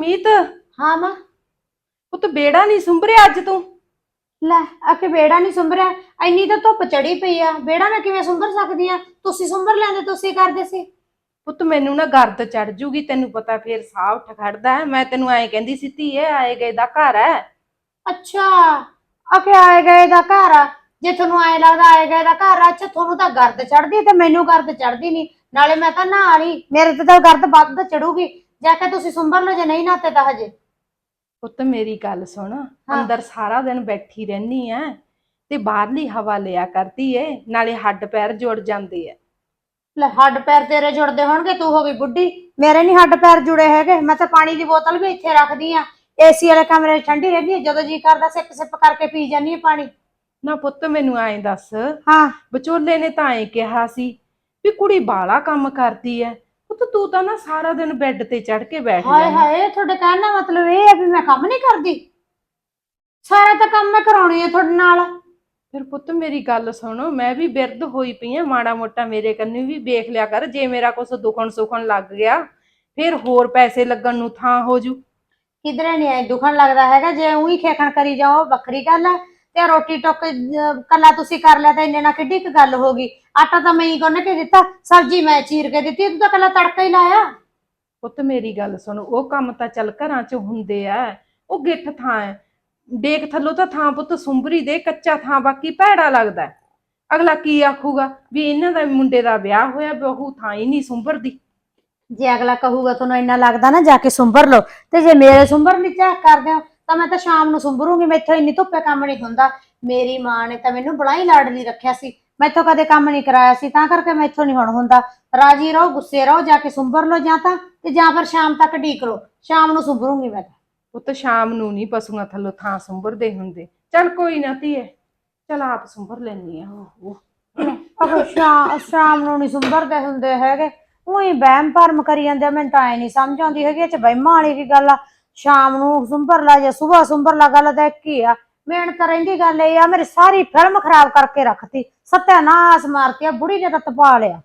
ਮੀਤ ਹਾਂ ਮਾਂ। ਪੁੱਤ ਬੇੜਾ ਨਹੀਂ ਸੁੰਭਰਿਆ ਅੱਜ ਤੂੰ? ਲੈ ਆਕੇ ਬੇੜਾ ਨਹੀਂ ਸੁੰਭਰਿਆ ਇੰਨੀ ਤਾਂ ਧੁੱਪ ਚੜੀ ਪਈ ਆ। ਬੇੜਾ ਮੈਂ ਕਿਵੇਂ ਸੁੰਭਰ ਸਕਦੀ ਆ? ਤੁਸੀਂ ਸੁੰਭਰ ਲੈਂਦੇ ਤੁਸੀਂ ਕਰਦੇ ਸੀ। ਪੁੱਤ ਮੈਨੂੰ ਨਾ ਗਰਦ ਚੜ ਜੂਗੀ ਤੈਨੂੰ ਪਤਾ ਫੇਰ ਸਾਹ ਉੱਠ ਖੜਦਾ ਹੈ। ਮੈਂ ਤੈਨੂੰ ਐਂ ਕਹਿੰਦੀ ਸੀ ਧੀਏ ਆਏ ਗਏ ਦਾ ਘਰ ਹੈ। ਅੱਛਾ ਆਕੇ ਆਏ ਗਏ ਦਾ ਘਰ ਆ। ਜੇ ਤੁਹਾਨੂੰ ਐ ਲੱਗਦਾ ਆਏ ਗਏ ਦਾ ਘਰ ਆ ਅੱਛਾ ਤੁਹਾਨੂੰ ਤਾਂ ਗਰਦ ਚੜਦੀ ਤੇ ਮੈਨੂੰ ਗਰਦ ਚੜਦੀ ਨਹੀਂ। ਨਾਲੇ ਮੈਂ ਤਾਂ ਨਹਾ ਲਈ। ਮੇਰੇ ਤੇ ਤਾਂ ਗਰਦ ਵੱਧ ਚੜੂਗੀ ਜਾ ਕੇ ਤੁਸੀਂ ਸੁੰਭਰ ਲਓ ਜੇ ਨਹੀਂ ਨਹਾਤੇ ਤਾਂ ਹਜੇ। ਪੁੱਤ ਮੇਰੀ ਗੱਲ ਸੁਣ। ਅੰਦਰ ਸਾਰਾ ਦਿਨ ਬੈਠੀ ਰਹਿਨੀ ਐ ਤੇ ਬਾਹਰਲੀ ਹਵਾ ਲਿਆ ਕਰਦੀ ਏ ਨਾਲੇ ਹੱਡ ਪੈਰ ਜੁੜ ਜਾਂਦੇ ਐ। ਲੈ ਹੱਡ ਪੈਰ ਤੇਰੇ ਜੁੜਦੇ ਹੋਣਗੇ ਤੂੰ ਹੋ ਗਈ ਬੁੱਢੀ। ਮੇਰੇ ਨਹੀਂ ਹੱਡ ਪੈਰ ਜੁੜੇ ਹੈਗੇ। ਮੈਂ ਤਾਂ ਪਾਣੀ ਦੀ ਬੋਤਲ ਵੀ ਇੱਥੇ ਰੱਖਦੀ ਆ। ਏਸੀ ਵਾਲੇ ਕਮਰੇ ਠੰਡੀ ਰਹਿੰਦੀ ਹੈ ਜਦੋਂ ਜੀ ਕਰਦਾ ਸਿਪ ਸਿਪ ਕਰਕੇ ਪੀ ਜਾਂਦੀ ਆ ਪਾਣੀ। ਨਾ ਪੁੱਤ ਮੈਨੂੰ ਐਂ ਦੱਸ। ਹਾਂ। ਵਿਚੋਲੇ ਨੇ ਤਾਂ ਐਂ ਕਿਹਾ ਸੀ ਵੀ ਕੁੜੀ ਬਾਲਾ ਕੰਮ ਕਰਦੀ ਐ। ਪੁੱਤ ਤੂੰ ਤਾਂ ਨਾ ਸਾਰਾ ਦਿਨ ਬੈੱਡ ਤੇ ਚੜ ਕੇ ਬੈਠ ਹਾਏ ਜਾਂਦੀ ਹਾਏ ਤੁਹਾਡੇ ਕਹਿਣ ਦਾ ਮਤਲਬ ਇਹ ਹੈ ਵੀ ਮੈਂ ਕੰਮ ਨਹੀਂ ਕਰਦੀ। ਸਾਰਾ ਤਾਂ ਕੰਮ ਮੈਂ ਕਰਾਉਣੀ ਆ ਤੁਹਾਡੇ ਨਾਲ। ਫਿਰ ਪੁੱਤ ਮੇਰੀ ਗੱਲ ਸੁਣ ਮੈਂ ਵੀ ਬਿਰਧ ਹੋਈ ਪਈ ਆ ਮਾੜਾ ਮੋਟਾ ਮੇਰੇ ਕੰਨੀ ਵੀ ਵੇਖ ਲਿਆ ਕਰ ਜੇ ਮੇਰਾ ਕੁਛ ਦੁਖਣ ਸੁਖਣ ਲੱਗ ਗਿਆ ਫਿਰ ਹੋਰ ਪੈਸੇ ਲੱਗਣ ਨੂੰ ਥਾਂ ਹੋ ਜੂ। ਕਿਧਰੇ ਨਹੀਂ ਐ ਦੁਖਣ ਲੱਗਦਾ ਹੈਗਾ ਜੇ ਉਹੀ ਖੇਖਣ ਕਰੀ ਜਾਓ ਵੱਖਰੀ ਗੱਲ ਹੈ ਤੇ ਰੋਟੀ ਟੁੱਕ ਅਹ, ਕੱਲਾ ਤੁਸੀਂ ਕਰ ਲਿਆ ਤਾਂ ਇੰਨੇ ਨਾਲ ਕਿੱਡੀ ਕੁ ਗੱਲ ਹੋ ਗਈ। ਆਟਾ ਤਾਂ ਮੈਂ ਹੀ ਗੁੰਨ ਕੇ ਦਿੱਤਾ ਸਬਜ਼ੀ ਮੈਂ ਚੀਰ ਕੇ ਦਿੱਤੀ ਤੂੰ ਤਾਂ ਕੱਲਾ ਤੜਕਾ ਹੀ ਲਾਇਆ। ਪੁੱਤ ਮੇਰੀ ਗੱਲ ਸੁਣ ਉਹ ਕੰਮ ਤਾਂ ਚੱਲ ਘਰਾਂ 'ਚ ਹੁੰਦੇ ਆ ਉਹ ਗਿੱਠ ਥਾਂ ਹੈ ਦੇਖ ਥੱਲੋਂ ਤਾਂ ਥਾਂ ਪੁੱਤ ਸੁੰਬਰੀ ਦੇ ਕੱਚਾ ਥਾਂ ਬਾਕੀ ਭੈੜਾ ਲੱਗਦਾ ਹੈ। ਅਗਲਾ ਕੀ ਆਖੂਗਾ ਵੀ ਇਹਨਾਂ ਦਾ ਮੁੰਡੇ ਦਾ ਵਿਆਹ ਹੋਇਆ ਬਹੂ ਥਾਂ ਹੀ ਨਹੀਂ ਸੁੰਬਰਦੀ। ਜੇ ਅਗਲਾ ਕਹੂਗਾ ਤੁਹਾਨੂੰ ਇੰਨਾ ਲੱਗਦਾ ਨਾ ਜਾ ਕੇ ਸੁੰਬਰ ਲਓ। ਤੇ ਜੇ ਮੇਰੇ ਸੁੰਬਰ ਨਹੀਂ ਚਾਹ ਕਰਦੇ ਹੋ ਤਾਂ ਮੈਂ ਤਾਂ ਸ਼ਾਮ ਨੂੰ ਸੁੰਬਰੂੰਗੀ ਮੈਥੋਂ ਇੰਨੀ ਧੁੱਪੇ ਕੰਮ ਨਹੀਂ ਹੁੰਦਾ। ਮੇਰੀ ਮਾਂ ਨੇ ਤਾਂ ਮੈਨੂੰ ਬੜਾ ਹੀ ਲਾਡਲੀ ਰੱਖਿਆ ਸੀ। ਮੈਥੋਂ ਕਦੇ ਕੰਮ ਨਹੀਂ ਕਰਾਇਆ ਸੀ ਤਾਂ ਕਰਕੇ ਮੈਥੋਂ ਨਹੀਂ ਹੁਣ ਹੁੰਦਾ। ਰਾਜੀ ਰਹੋ ਗੁੱਸੇ ਰਹੋ ਜਾ ਕੇ ਸੁੰਬਰ ਲਓ ਜਾਂ ਤਾਂ ਤੇ ਜਾਂ ਫਿਰ ਸ਼ਾਮ ਤੱਕ ਢੀਕ ਲਓ। ਸ਼ਾਮ ਨੂੰ ਸੁੰਬਰੂੰਗੀ ਮੈਂ ਤਾਂ। ਪੁੱਤ ਸ਼ਾਮ ਨੂੰ ਨਹੀਂ ਪਸ਼ੂਆਂ ਥੱਲੋਂ ਥਾਂ ਸੁੰਬਰਦੇ ਹੁੰਦੇ। ਚੱਲ ਕੋਈ ਨਾ ਧੀਏ ਚੱਲ ਆਪ ਸੁੰਬਰ ਲੈਣੀ ਆ ਉਹ ਆਹੋ ਸ਼ਾਮ ਸ਼ਾਮ ਨੂੰ ਨਹੀਂ ਸੁੰਬਰਦੇ ਹੁੰਦੇ ਹੈਗੇ ਉਹੀ ਵਹਿਮ ਭਰਮ ਕਰੀ ਜਾਂਦੇ ਆ, ਮੈਨੂੰ ਤਾਂ ਐ ਨਹੀਂ ਸਮਝ ਆਉਂਦੀ ਹੈਗੀ ਇਹ ਚ ਵਹਿਮਾਂ ਵਾਲੀ ਕੀ ਗੱਲ ਆ? ਸ਼ਾਮ ਨੂੰ ਸੁੰਬਰ ਲਾ ਜਾਂ ਸਵੇਰ ਸੁੰਬਰ ਲਾ ਗੱਲ ਤਾਂ ਇੱਕ ਹੀ ਆ। ਮੇਨ ਤਾਂ ਰਹਿੰਦੀ ਗੱਲ ਇਹ ਆ ਮੇਰੀ ਸਾਰੀ ਫਿਲਮ ਖਰਾਬ ਕਰਕੇ ਰੱਖਤੀ। ਸਤਿਆਨਾਸ਼ ਮਾਰਤੀ ਆ ਬੁੜੀ ਨੇ ਤਾਂ ਤਪਾ ਲਿਆ।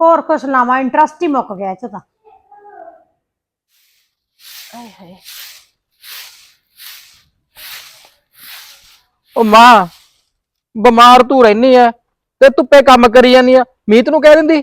ਹੋਰ ਕੁਛ ਲਾਵਾਂ ਇੰਟਰਸਟ ਹੀ ਮੁੱਕ ਗਿਆ ਇਹ ਚ ਤਾਂ। ਆਏ ਹਾਏ। ਉਹ ਮਾਂ ਬਿਮਾਰ ਤੂੰ ਰਹਿਨੀ ਐ ਤੇ ਧੁੱਪੇ ਕੰਮ ਕਰੀ ਜਾਨੀ ਆ। ਮੀਤ ਨੂੰ ਕਹਿ ਦਿੰਦੀ?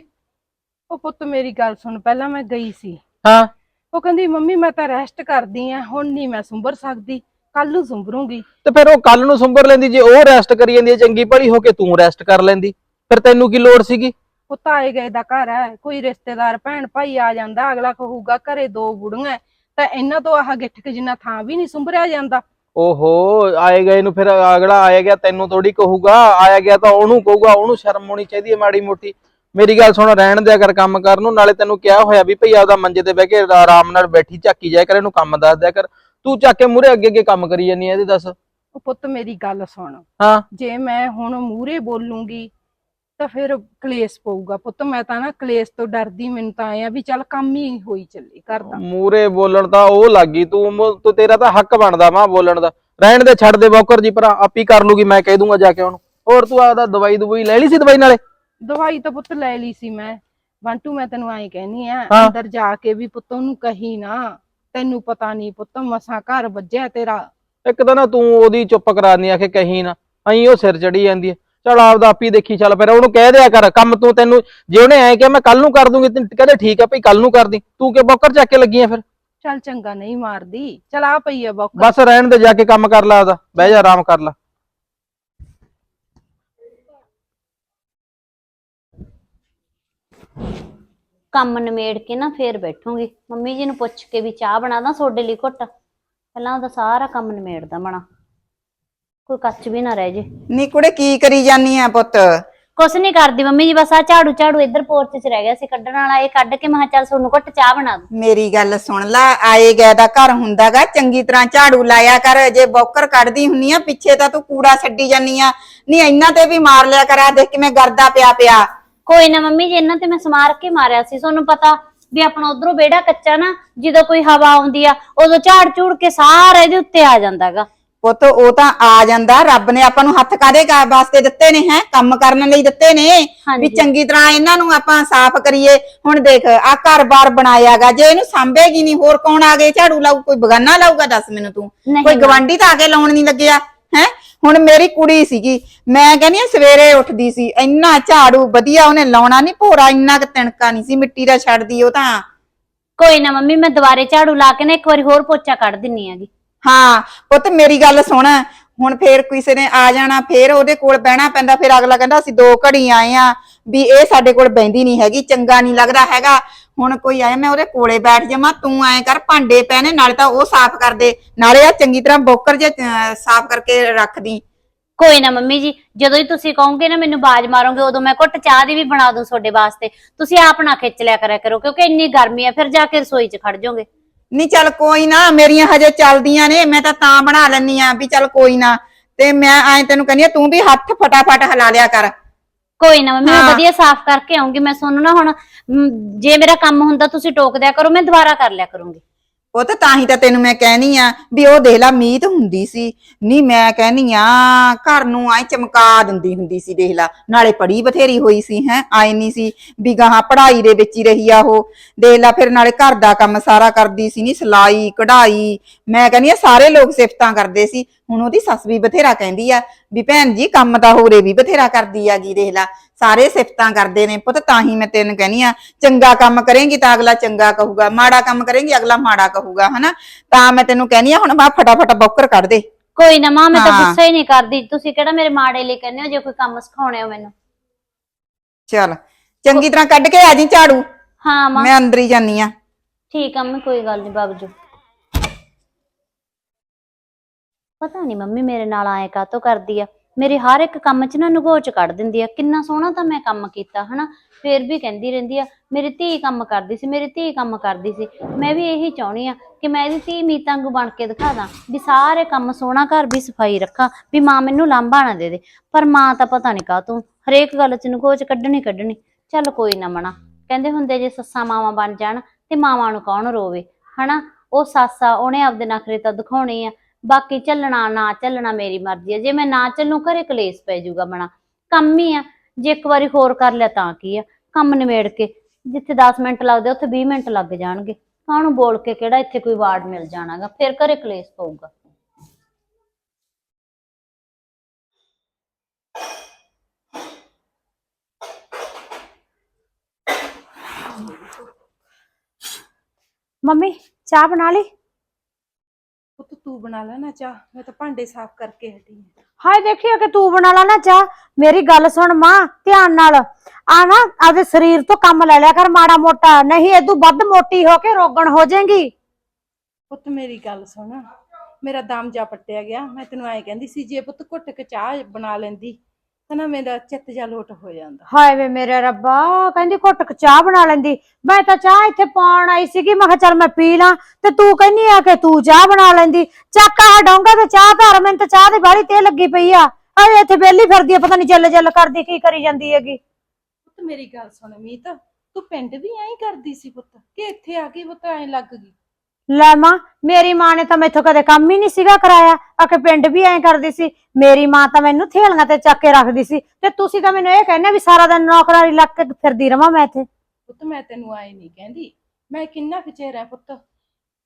ਉਹ ਪੁੱਤ ਮੇਰੀ ਗੱਲ ਸੁਣ ਪਹਿਲਾਂ ਮੈਂ ਗਈ ਸੀ। ਹਾਂ। ਉਹ ਕਹਿੰਦੀ ਮੰਮੀ ਮੈਂ ਤਾਂ ਰੈਸਟ ਕਰਦੀ ਆ ਹੁਣ ਨਹੀਂ ਮੈਂ ਸੁੰਬਰ ਸਕਦੀ। ਕੱਲ ਨੂੰ ਸੁੰਬਰੂੰਗੀ ਤੇ ਫਿਰ ਉਹ ਕੱਲ ਨੂੰ ਸੁੰਬਰ ਲੈਂਦੀ ਜੇ ਉਹ ਰੈਸਟ ਕਰੀ ਜਾਂਦੀ ਐ ਚੰਗੀ ਭਲੀ ਹੋ ਕੇ ਤੂੰ ਰੈਸਟ ਕਰ ਲੈਂਦੀ। ਫਿਰ ਤੈਨੂੰ ਕੀ ਲੋੜ ਸੀਗੀ? ਪੁੱਤ ਆਏ ਗਏ ਦਾ ਘਰ ਹੈ ਕੋਈ ਰਿਸ਼ਤੇਦਾਰ ਭੈਣ ਭਾਈ ਆ ਜਾਂਦਾ ਅਗਲਾ ਕਹੂਗਾ ਘਰੇ ਦੋ ਬੁੜੀਆਂ ਤਾਂ ਇਹਨਾਂ ਤੋਂ ਆਹ ਗਿੱਠਕ ਜਿੰਨਾ ਥਾਂ ਵੀ ਨਹੀਂ ਸੁੰਬਰਿਆ ਜਾਂਦਾ। ਓਹੋ ਆਏ ਗਏ ਨੂੰ ਫਿਰ ਅਗਲਾ ਆਇਆ ਗਿਆ ਤੈਨੂੰ ਥੋੜੀ ਕਹੂਗਾ ਆਇਆ ਗਿਆ ਤਾਂ ਉਹਨੂੰ ਕਹੂਗਾ ਉਹਨੂੰ ਸ਼ਰਮ ਆਉਣੀ ਚਾਹੀਦੀ ਹੈ ਮਾੜੀ ਮੋਟੀ। ਮੇਰੀ ਗੱਲ ਸੁਣ ਰਹਿਣ ਦਿਆ ਕਰ ਕੰਮ ਕਰਨ ਨੂੰ ਨਾਲੇ ਤੈਨੂੰ ਕਿਹਾ ਹੋਇਆ ਵੀ ਭਈ ਆਪਦਾ ਮੰਜੇ ਤੇ ਬਹਿ ਕੇ ਆਰਾਮ ਨਾਲ ਬੈਠੀ ਝਾਕੀ ਜਾਇਆ ਕਰ ਇਹਨੂੰ ਕੰਮ ਦੱਸ ਦਿਆ ਕਰ। ਤੂੰ ਚੱਕ ਕੇ ਮੂਰੇ ਅੱਗੇ ਅੱਗੇ ਕੰਮ ਕਰੀ ਜਾਨੀ ਐ ਇਹਦੇ ਦੱਸ। ਉਹ ਪੁੱਤ ਮੇਰੀ ਗੱਲ ਸੁਣ। ਹਾਂ। ਜੇ ਮੈਂ ਹੁਣ ਮੂਰੇ ਬੋਲੂੰਗੀ ਤਾਂ ਫਿਰ ਕਲੇਸ਼ ਪਊਗਾ। ਪੁੱਤ ਮੈਂ ਤਾਂ ਨਾ ਕਲੇਸ਼ ਤੋਂ ਡਰਦੀ ਮੈਨੂੰ ਤਾਂ ਆਇਆ ਵੀ ਚੱਲ ਕੰਮ ਹੀ ਹੋਈ ਚੱਲੇ ਕਰਦਾ ਮੂਰੇ ਬੋਲਣ ਤਾਂ ਉਹ ਲੱਗੀ ਤੂੰ ਮ- ਤੂੰ ਤੇਰਾ ਤਾਂ ਹੱਕ ਬਣਦਾ ਮਾਂ ਬੋਲਣ ਦਾ। ਰਹਿਣ ਦੇ ਛੱਡ ਦੇ ਬੌਕਰ ਜੀ ਭਰਾ ਆਪੀ ਕਰ ਲੂਗੀ ਮੈਂ ਕਹਿ ਦੂੰਗਾ ਜਾ ਕੇ ਉਹਨੂੰ। ਹੋਰ ਤੂੰ ਆਦਾ ਦਵਾਈ ਦਵਾਈ ਲੈ ਲਈ ਸੀ ਦਵਾਈ ਨਾਲੇ? ਦਵਾਈ ਤਾਂ ਪੁੱਤ ਲੈ ਲਈ ਸੀ ਮੈਂ। ਬੰਟੂ ਮੈਂ ਤੈਨੂੰ ਐਂ ਕਹਿਨੀ ਆ ਹਾਂ। ਅੰਦਰ ਜਾ ਕੇ ਵੀ ਪੁੱਤ ਉਹਨੂੰ ਕਹੀ ਨਾ। ਤੈਨੂੰ ਪਤਾ ਨਹੀਂ ਪੁੱਤ ਮਸਾਂ ਘਰ ਵੱਜਿਆ ਤੇਰਾ। ਇੱਕ ਤਾਂ ਨਾ ਤੂੰ ਉਹਦੀ ਚੁੱਪ ਕਰਾਨੀ ਆ ਕਿ ਕਹੀ ਨਾ। ਅਹੀਂ ਉਹ ਸਿਰ ਚੜੀ ਜਾਂਦੀ ਹੈ ਚਲ ਆਪਦਾ ਆਪੀ ਦੇਖੀ ਚੱਲ ਫਿਰ ਉਹਨੂੰ ਕਹਿ ਦਿਆ ਕਰ ਕੰਮ ਤੂੰ ਤੈਨੂੰ ਜੇ ਉਹਨੇ ਐ ਕਿਹਾ ਮੈਂ ਕੱਲ ਨੂੰ ਕਰ ਦੂੰਗੀ ਤੇ ਕਹਿੰਦੇ ਠੀਕ ਆ ਭਈ ਕੱਲ ਨੂੰ ਕਰਦੀ। ਤੂੰ ਕਿ ਬੌਕਰ ਚੱਕ ਕੇ ਲੱਗੀ ਆ ਫਿਰ? ਚੱਲ ਚੰਗਾ ਨਹੀਂ ਮਾਰਦੀ। ਚਲ ਆ ਪਈ ਆ ਬੌਕ ਬਸ ਰਹਿਣ ਦੇ ਜਾ ਕੇ ਕੰਮ ਕਰ ਲਾ ਆਪਦਾ ਬਹਿ ਜਾ ਆਰਾਮ ਕਰ ਲਾ। ਕੰਮ ਨਿਮੇੜ ਕੇ ਨਾ ਫੇਰ ਬੈਠੂੰਗੀ। ਮੰਮੀ ਜੀ ਨੂੰ ਪੁੱਛ ਕੇ ਵੀ ਚਾਹ ਬਣਾ ਦਾਂ ਤੁਹਾਡੇ ਲਈ ਘੁੱਟ? ਪਹਿਲਾਂ ਉਹਦਾ ਸਾਰਾ ਕੰਮ ਨਿਮੇੜਦਾ ਬਣਾ ਕੋਈ ਕੱਚ ਵੀ ਨਾ ਰਹਿ ਜੇ। ਨੀ ਕੁੜੇ ਕੀ ਕਰੀ ਜਾਨੀ ਆ ਪੁੱਤ? ਕੁਛ ਨਹੀਂ ਕਰਦੀ ਮੰਮੀ ਜੀ ਬਸ ਆ ਝਾੜੂ ਝਾੜੂ ਇੱਧਰ ਪੋਰਚ 'ਚ ਰਹਿ ਗਿਆ ਸੀ। ਕੱਢਣ ਵਾਲਾ ਇਹ ਕੱਢ ਕੇ ਮੈਂ ਕਿਹਾ ਚੱਲ ਤੁਹਾਨੂੰ ਘੁੱਟ ਚਾਹ ਬਣਾ ਦੂੰ। ਮੇਰੀ ਗੱਲ ਸੁਣ ਲੈ ਆਏ ਗਏ ਦਾ ਘਰ ਹੁੰਦਾਗਾ ਚੰਗੀ ਤਰ੍ਹਾਂ ਝਾੜੂ ਲਾਇਆ ਕਰ। ਜੇ ਬੌਕਰ ਕੱਢਦੀ ਹੁੰਨੀ ਆ ਪਿੱਛੇ ਤਾਂ ਤੂੰ ਕੂੜਾ ਛੱਡੀ ਜਾਨੀ ਆ। ਨੀ ਇੰਨਾ ਤੇ ਵੀ ਮਾਰ ਲਿਆ ਕਰ ਆ ਦੇਖ ਕਿਵੇਂ ਗਰਦਾ ਪਿਆ ਪਿਆ। ਕੋਈ ਨਾ ਮੰਮੀ ਜੀ ਇਹਨਾਂ ਤੇ ਮੈਂ ਸਮਾਰ ਕੇ ਮਾਰਿਆ ਸੀ। ਤੁਹਾਨੂੰ ਪਤਾ ਵੀ ਆਪਣਾ ਉਧਰੋਂ ਵਿਹੜਾ ਕੱਚਾ ਨਾ ਜਦੋਂ ਕੋਈ ਹਵਾ ਆਉਂਦੀ ਆ ਉਦੋਂ ਝਾੜ ਝੂੜ ਕੇ ਸਾਰਾ ਇਹਦੇ ਉੱਤੇ ਆ ਜਾਂਦਾਗਾ। ਪੁੱਤ ਉਹ ਤਾਂ ਆ ਜਾਂਦਾ। ਰੱਬ ਨੇ ਆਪਾਂ ਨੂੰ ਹੱਥ ਕਾਦੇ ਵਾਸਤੇ ਦਿੱਤੇ ਨੇ ਹੈ? ਕੰਮ ਕਰਨ ਲਈ ਦਿੱਤੇ ਨੇ। ਵੀ ਚੰਗੀ ਤਰ੍ਹਾਂ ਇਹਨਾਂ ਨੂੰ ਆਪਾਂ ਸਾਫ਼ ਕਰੀਏ। ਹੁਣ ਦੇਖ ਆ ਘਰ-ਬਾਰ ਬਣਾਇਆਗਾ ਜੇ ਇਹਨੂੰ ਸੰਭੇਗੀ ਨਹੀਂ ਹੋਰ ਕੌਣ ਆ ਗਏ ਝਾੜੂ ਲਾਊ ਕੋਈ ਬਗਾਨਾ ਲਾਊਗਾ? ਦੱਸ ਮੈਨੂੰ ਤੂੰ। ਕੋਈ। ਗਵਾਂਢੀ ਤਾਂ ਆ ਕੇ ਲਾਉਣ ਨਹੀਂ ਲੱਗਿਆ। ਹੁਣ ਮੇਰੀ ਕੁੜੀ ਸੀਗੀ ਮੈਂ ਕਹਿੰਦੀ ਆ ਸਵੇਰੇ ਉੱਠਦੀ ਸੀ ਇੰਨਾ ਝਾੜੂ ਵਧੀਆ ਉਹਨੇ ਲਾਉਣਾ ਨਹੀਂ ਭੋਰਾ ਇੰਨਾ ਕੁ ਤਿਣਕਾ ਨਹੀਂ ਸੀ ਮਿੱਟੀ ਦਾ ਛੱਡਦੀ ਉਹ ਤਾਂ। ਕੋਈ ਨਾ ਮੰਮੀ ਮੈਂ ਦੁਬਾਰੇ ਝਾੜੂ ਲਾ ਕੇ ਨਾ ਇੱਕ ਵਾਰੀ ਹੋਰ ਪੋਚਾ ਕੱਢ ਦਿੰਨੀ ਆਗੀ ਹਾਂ ਪੁੱਤ ਮੇਰੀ ਗੱਲ ਸੁਣ ਹੁਣ ਫੇਰ ਕਿਸੇ ਨੇ ਆ ਜਾਣਾ ਫੇਰ ਉਹਦੇ ਕੋਲ ਬਹਿਣਾ ਪੈਂਦਾ ਫਿਰ ਅਗਲਾ ਕਹਿੰਦਾ ਅਸੀਂ ਦੋ ਘੜੀ ਆਏ ਆ ਵੀ ਇਹ ਸਾਡੇ ਕੋਲ ਬੈੰਦੀ ਨਹੀਂ ਹੈਗੀ ਚੰਗਾ ਨਹੀਂ ਲੱਗਦਾ ਹੈਗਾ। ਹੁਣ ਕੋਈ ਆਇਆ ਮੈਂ ਉਹਦੇ ਕੋਲੇ ਬੈਠ ਜਾਵਾਂ ਤੂੰ ਐਂ ਕਰ ਭਾਂਡੇ ਪੈਣੇ ਨਾਲੇ ਤਾਂ ਉਹ ਸਾਫ਼ ਕਰ ਦੇ। ਨਾਲੇ ਆ ਚੰਗੀ ਤਰ੍ਹਾਂ ਬੋਕਰ ਜੇ ਅਹ, ਸਾਫ਼ ਕਰਕੇ ਰੱਖਦੀ ਕੋਈ ਨਾ ਮੰਮੀ ਜੀ ਜਦੋਂ ਹੀ ਤੁਸੀਂ ਕਹੋਗੇ ਨਾ ਮੈਨੂੰ ਬਾਜ ਮਾਰੋਗੇ ਉਦੋਂ ਮੈਂ ਘੁੱਟ ਚਾਹ ਦੀ ਵੀ ਬਣਾ ਦੂੰ ਤੁਹਾਡੇ ਵਾਸਤੇ। ਤੁਸੀਂ ਆਪ ਨਾ ਖਿੱਚ ਲਿਆ ਕਰਿਆ ਕਰੋ ਕਿਉਂਕਿ ਇੰਨੀ ਗਰਮੀ ਆ ਫਿਰ ਜਾ ਕੇ ਰਸੋਈ 'ਚ ਖੜ ਜਾਓਗੇ। ਨਹੀਂ ਚੱਲ ਕੋਈ ਨਾ ਮੇਰੀਆਂ ਹਜੇ ਚੱਲਦੀਆਂ ਨੇ ਮੈਂ ਤਾਂ ਤਾਂ ਬਣਾ ਲੈਣੀ ਆ ਵੀ ਚੱਲ ਕੋਈ ਨਾ। ਤੇ ਮੈਂ ਐਂ ਤੈਨੂੰ ਕਹਿੰਦੀ ਆ ਤੂੰ ਵੀ ਹੱਥ ਫਟਾਫਟ ਹਿਲਾ ਲਿਆ ਕਰ। ਕੋਈ ਨਾ ਮੰਮੀ ਮੈਂ ਹਾਂ। ਵਧੀਆ ਸਾਫ਼ ਕਰਕੇ ਆਉਂਗੀ ਮੈਂ ਤੁਹਾਨੂੰ ਨਾ ਹੁਣ ਮ, ਜੇ ਮੇਰਾ ਕੰਮ ਹੁੰਦਾ ਤੁਸੀਂ ਟੋਕ ਦਿਆ ਕਰੋ ਮੈਂ ਦੁਬਾਰਾ ਕਰ ਲਿਆ ਕਰੂੰਗੀ। ਉਹ ਤਾਂ ਤਾਂ ਹੀ ਤਾਂ ਤੈਨੂੰ ਮੈਂ ਕਹਿਣੀ ਆ ਵੀ ਉਹ ਦੇਖ ਲਾ ਮੀਤ ਹੁੰਦੀ ਸੀ। ਨਹੀਂ ਮੈਂ ਕਹਿਨੀ ਆ ਘਰ ਨੂੰ ਆਈ ਚਮਕਾ ਦਿੰਦੀ ਹੁੰਦੀ ਸੀ ਦੇਖ ਲਾ ਨਾਲੇ ਪੜੀ ਬਥੇਰੀ ਹੋਈ ਸੀ ਹੈ ਆਈ ਨਹੀਂ ਸੀ ਵੀ ਗਾਹਾਂ ਪੜ੍ਹਾਈ ਦੇ ਵਿੱਚ ਹੀ ਰਹੀ ਆ ਉਹ। ਦੇਖ ਲਾ ਫਿਰ ਨਾਲੇ ਘਰ ਦਾ ਕੰਮ ਸਾਰਾ ਕਰਦੀ ਸੀ ਨਹੀਂ ਸਲਾਈ ਕਢਾਈ। ਮੈਂ ਕਹਿੰਦੀ ਆ ਸਾਰੇ ਲੋਕ ਸਿਫਤਾਂ ਕਰਦੇ ਸੀ। ਹੁਣ ਉਹਦੀ ਸੱਸ ਵੀ ਬਥੇਰਾ ਕਹਿੰਦੀ ਆ ਵੀ ਭੈਣ ਜੀ ਕੰਮ ਤਾਂ ਹੋਰੇ ਵੀ ਬਥੇਰਾ ਕਰਦੀ ਆ ਜੀ ਦੇਖ ਲਾ। ਸਾਰੇ ਸਿਫਤਾਂ ਕਰਦੇ ਨੇ ਪੁੱਤ ਤਾਂ ਹੀ ਮੈਂ ਤੈਨੂੰ ਕਹਿੰਦੀ ਆ ਚੰਗਾ ਕੰਮ ਕਰੇਂਗੀ ਤਾਂ ਅਗਲਾ ਚੰਗਾ ਕਹੂਗਾ ਮਾੜਾ ਕੰਮ ਕਰੇਂਗੀ ਅਗਲਾ ਮਾੜਾ ਕਹੂਗਾ ਹਨਾ? ਤਾਂ ਮੈਂ ਤੈਨੂੰ ਕਹਿੰਦੀ ਆ ਹੁਣ ਬਾ ਫਟਾਫਟ ਬੌਕਰ ਕੱਢ ਦੇ। ਕੋਈ ਨਾ ਮਾਂ ਮੈਂ ਤਾਂ ਹਾਂ। ਗੁੱਸਾ ਹੀ ਨਹੀਂ ਕਰਦੀ। ਤੁਸੀਂ ਕਿਹੜਾ ਮੇਰੇ ਮਾੜੇ ਲਈ ਕਹਿੰਦੇ ਹੋ ਜੇ ਕੋਈ ਕੰਮ ਸਿਖਾਉਣੇ ਹੋ ਮੈਨੂੰ। ਚੱਲ ਚੰਗੀ ਤਰ੍ਹਾਂ ਕੱਢ ਕੇ ਆ ਜੀ ਝਾੜੂ। ਹਾਂ ਮਾਂ। ਮੈਂ ਅੰਦਰ ਹੀ ਜਾਨੀ ਆ। ਠੀਕ ਆ ਮੈਂ ਕੋਈ ਗੱਲ ਨਹੀਂ ਬਾਬਜੂ। ਪਤਾ ਨਹੀਂ ਮੰਮੀ ਮੇਰੇ ਨਾਲ ਆਏ ਕਾਤੋਂ ਕਰਦੀ ਆ। ਮੇਰੇ ਹਰ ਇੱਕ ਕੰਮ 'ਚ ਨਾ ਨਗੋਚ ਕੱਢ ਦਿੰਦੀ ਆ। ਕਿੰਨਾ ਸੋਹਣਾ ਤਾਂ ਮੈਂ ਕੰਮ ਕੀਤਾ, ਹਨਾ? ਫੇਰ ਵੀ ਕਹਿੰਦੀ ਰਹਿੰਦੀ ਆ, ਮੇਰੀ ਧੀ ਕੰਮ ਕਰਦੀ ਸੀ, ਮੇਰੀ ਧੀ ਕੰਮ ਕਰਦੀ ਸੀ। ਮੈਂ ਵੀ ਇਹੀ ਚਾਹੁੰਦੀ ਆ ਕਿ ਮੈਂ ਇਹਦੀ ਧੀ ਮੀਤਾਂਗੂ ਬਣ ਕੇ ਦਿਖਾ ਦਾਂ ਵੀ ਸਾਰੇ ਕੰਮ ਸੋਹਣਾ ਘਰ ਵੀ ਸਫ਼ਾਈ ਰੱਖਾਂ, ਵੀ ਮਾਂ ਮੈਨੂੰ ਲਾਂਭਾ ਨਾ ਦੇ ਦੇ। ਪਰ ਮਾਂ ਤਾਂ ਪਤਾ ਨਹੀਂ ਕਾਤੋਂ ਹਰੇਕ ਗੱਲ 'ਚ ਨਗੋਚ ਕੱਢਣੀ ਕੱਢਣੀ। ਚੱਲ ਕੋਈ ਨਾ ਮਣਾ ਕਹਿੰਦੇ ਹੁੰਦੇ ਜੇ ਸੱਸਾਂ ਮਾਵਾਂ ਬਣ ਜਾਣ ਤੇ ਮਾਵਾਂ ਨੂੰ ਕੌਣ ਰੋਵੇ, ਹਨਾ? ਉਹ ਸੱਸ ਆ, ਉਹਨੇ ਆਪਦੇ ਨਖਰੇ ਤਾਂ ਦਿਖਾਉਣੇ ਆ। ਬਾਕੀ ਚੱਲਣਾ, ਨਾ ਚੱਲਣਾ ਮੇਰੀ ਮਰਜ਼ੀ ਆ। ਜੇ ਮੈਂ ਨਾ ਚੱਲੂ, ਘਰੇ ਕਲੇਸ਼ ਪੈ ਜਾਊਗਾ ਬਣਾ ਕੰਮ ਹੀ ਆ। ਜੇ ਇੱਕ ਵਾਰੀ ਹੋਰ ਕਰ ਲਿਆ ਤਾਂ ਕੀ ਆ? ਕੰਮ ਨਿਬੇੜ ਕੇ। ਜਿੱਥੇ 10 ਮਿੰਟ ਲੱਗਦੇ, ਉੱਥੇ 20 ਮਿੰਟ ਲੱਗ ਜਾਣਗੇ। ਕਾਹਨੂੰ ਬੋਲ ਕੇ ਕਿਹੜਾ ਇੱਥੇ ਕੋਈ ਵਾਰਡ ਮਿਲ ਜਾਣਾਗਾ? ਫਿਰ ਘਰੇ ਕਲੇਸ਼ ਪਊਗਾ। ਮੰਮੀ, ਚਾਹ ਬਣਾ ਲਈ? ਪੁੱਤ ਤੂੰ ਬਣਾ ਲੈ ਨਾ ਚਾਹ ਮੈਂ ਤਾਂ ਭਾਂਡੇ ਸਾਫ਼ ਕਰਕੇ ਹਟੀ ਆਂ। ਹਾਏ ਦੇਖਿਓ ਕਿ ਤੂੰ ਬਣਾ ਲਾ ਨਾ ਚਾਹ। ਮੇਰੀ ਗੱਲ ਸੁਣ ਮਾਂ ਧਿਆਨ ਨਾਲ। ਆ ਨਾ ਆਪਦੇ ਸਰੀਰ ਤੋਂ ਕੰਮ ਲੈ ਲਿਆ ਕਰ ਮਾੜਾ ਮੋਟਾ। ਨਹੀਂ ਇਦੋਂ ਵੱਧ ਮੋਟੀ ਹੋ ਕੇ ਰੋਗਣ ਹੋ ਜਾਏਗੀ। ਪੁੱਤ ਮੇਰੀ ਗੱਲ ਸੁਣ। ਮੇਰਾ ਦਮ ਜਾ ਪੱਟਿਆ ਗਿਆ। ਮੈਂ ਤੈਨੂੰ ਐਂ ਕਹਿੰਦੀ ਸੀ ਜੇ ਪੁੱਤ ਘੁੱਟ ਕੇ ਚਾਹ ਬਣਾ ਲੈਂਦੀ ਤਾਂ ਨਾ ਮੇਰਾ ਚਿੱਤ ਜਾ ਲੋਟ ਹੋ ਜਾਂਦਾ। ਹਾਏ ਵੇ ਮੇਰੇ ਰੱਬਾ ਕਹਿੰਦੀ ਘੁੱਟ ਕੇ ਚਾਹ ਬਣਾ ਲੈਂਦੀ। ਮੈਂ ਤਾਂ ਚਾਹ ਇੱਥੇ ਪਾਉਣ ਆਈ ਸੀਗੀ ਮੈਂ ਕਿਹਾ ਚੱਲ ਮੈਂ ਪੀ ਲਾਂ। ਤੇ ਤੂੰ ਕਹਿੰਦੀ ਆ ਕਿ ਤੂੰ ਚਾਹ ਬਣਾ ਲੈਂਦੀ। ਚੱਕ ਆ ਡੋਂਗਾ ਤੇ ਚਾਹ ਧਰ ਮੈਨੂੰ ਤਾਂ ਚਾਹ ਦੀ ਬਾਹਲੀ ਤੇ ਲੱਗੀ ਪਈ ਆ। ਅਰੇ ਇੱਥੇ ਬੇਲੀ ਫਿਰਦੀ ਆ ਪਤਾ ਨਹੀਂ ਜੱਲ ਜੱਲ ਕਰਦੀ ਕੀ ਕਰੀ ਜਾਂਦੀ ਹੈਗੀ। ਪੁੱਤ ਮੇਰੀ ਗੱਲ ਸੁਣ ਮੀਤ ਤੂੰ ਪਿੰਡ ਵੀ ਐਂ ਕਰਦੀ ਸੀ ਪੁੱਤ? ਕਿ ਇੱਥੇ ਆ ਕੇ ਪੁੱਤ ਐਂ ਲੱਗ ਗਈ? ਲੈ ਮਾਂ ਮੇਰੀ ਮਾਂ ਨੇ ਤਾਂ ਮੈਥੋਂ ਕਦੇ ਕੰਮ ਹੀ ਨਹੀਂ ਸੀਗਾ ਕਰਾਇਆ। ਆ ਕੇ ਪਿੰਡ ਵੀ ਐਂ ਕਰਦੀ ਸੀ। ਮੇਰੀ ਮਾਂ ਤਾਂ ਮੈਨੂੰ ਥੇਲੀਆਂ ਤੇ ਚੱਕ ਕੇ ਰੱਖਦੀ ਸੀ। ਤੇ ਤੁਸੀਂ ਤਾਂ ਮੈਨੂੰ ਇਹ ਕਹਿੰਦੇ ਵੀ ਸਾਰਾ ਦਿਨ ਨੌਕਰਾਨੀ ਲੱਗ ਕੇ ਫਿਰਦੀ ਰਵਾਂ ਮੈਂ ਇੱਥੇ। ਪੁੱਤ ਮੈਂ ਤੈਨੂੰ ਆਏ ਨਹੀਂ ਕਹਿੰਦੀ। ਮੈਂ ਕਿੰਨਾ ਖਿਚੇਰਾ ਪੁੱਤ?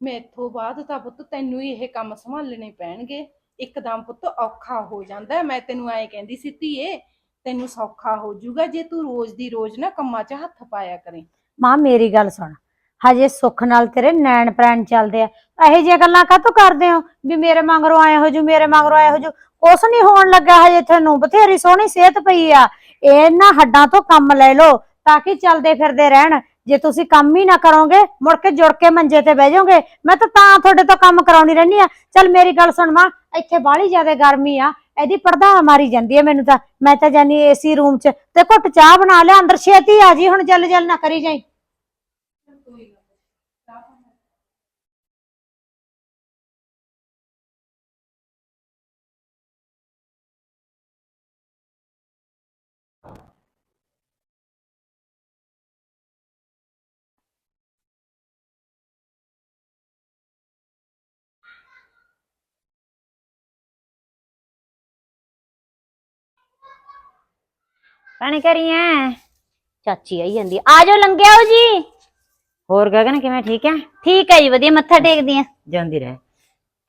ਮੈਥੋਂ ਬਾਅਦ ਤਾਂ ਪੁੱਤ ਤੈਨੂੰ ਹੀ ਇਹ ਕੰਮ ਸੰਭਾਲਣੇ ਪੈਣਗੇ। ਇੱਕਦਮ ਪੁੱਤ ਔਖਾ ਹੋ ਜਾਂਦਾ। ਮੈਂ ਤੈਨੂੰ ਐਂ ਕਹਿੰਦੀ ਸੀ ਧੀਏ ਤੈਨੂੰ ਸੌਖਾ ਹੋ ਜਾਊਗਾ ਜੇ ਤੂੰ ਰੋਜ਼ ਦੀ ਰੋਜ਼ ਨਾ ਕੰਮਾਂ 'ਚ ਹੱਥ ਪਾਇਆ ਕਰੇ। ਮਾਂ ਮੇਰੀ ਗੱਲ ਸੁਣ। ਹਜੇ ਸੁੱਖ ਨਾਲ ਤੇਰੇ ਨੈਣ ਪ੍ਰੈਣ ਚੱਲਦੇ ਆ। ਇਹੋ ਜਿਹੀਆਂ ਗੱਲਾਂ ਕਾਹਤੋਂ ਕਰਦੇ ਹੋ? ਵੀ ਮੇਰੇ ਮਗਰੋਂ ਆਏ ਹੋ ਜੂ ਮੇਰੇ ਮਗਰੋਂ ਆਏ ਹੋ ਜੂ ਕੁਛ ਨਹੀਂ ਹੋਣ ਲੱਗਾ ਹਜੇ ਤੁਹਾਨੂੰ। ਬਥੇਰੀ ਸੋਹਣੀ ਸਿਹਤ ਪਈ ਆ। ਇਹਨਾਂ ਹੱਡਾਂ ਤੋਂ ਕੰਮ ਲੈ ਲਓ, ਤਾਂ ਕਿ ਚੱਲਦੇ ਫਿਰਦੇ ਰਹਿਣ। ਜੇ ਤੁਸੀਂ ਕੰਮ ਹੀ ਨਾ ਕਰੋਗੇ, ਮੁੜ ਕੇ ਜੁੜ ਕੇ ਮੰਜੇ ਤੇ ਬਹਿ ਜਾਓਗੇ, ਮੈਂ ਤਾਂ ਤਾਂ ਤੁਹਾਡੇ ਤੋਂ ਕੰਮ ਕਰਾਉਣੀ ਰਹਿੰਦੀ ਆ। ਚੱਲ ਮੇਰੀ ਗੱਲ ਸੁਣ ਮਾਂ, ਇੱਥੇ ਬਾਹਲੀ ਜ਼ਿਆਦਾ ਗਰਮੀ ਆ। ਇਹਦੀ ਪਰਦਾ ਮਾਰੀ ਜਾਂਦੀ ਹੈ ਮੈਨੂੰ ਤਾਂ। ਮੈਂ ਤਾਂ ਜਾਨੀ ਏਸੀ ਰੂਮ 'ਚ। ਤੇ ਘੁੱਟ ਚਾਹ ਬਣਾ ਲਿਆ, ਅੰਦਰ ਛੇਤੀ ਆ ਜੀ, ਹੁਣ ਜਲ ਜਲ ਨਾ ਕਰੀ ਜਾਈ। ਭੈਣੇ ਕਰੀਏ ਚਾਚੀ ਆਈ ਜਾਂਦੀ ਆ। ਜਾਓ ਲੰਘਿਆ ਹੋ ਜੀ। ਹੋਰ ਗਗਨ ਕਿਵੇਂ ਠੀਕ ਹੈ ਠੀਕ ਹੈ ਜੀ ਵਧੀਆ ਮੱਥਾ ਟੇਕਦੀ ਆ ਜਾਂਦੀ ਰਹਿ।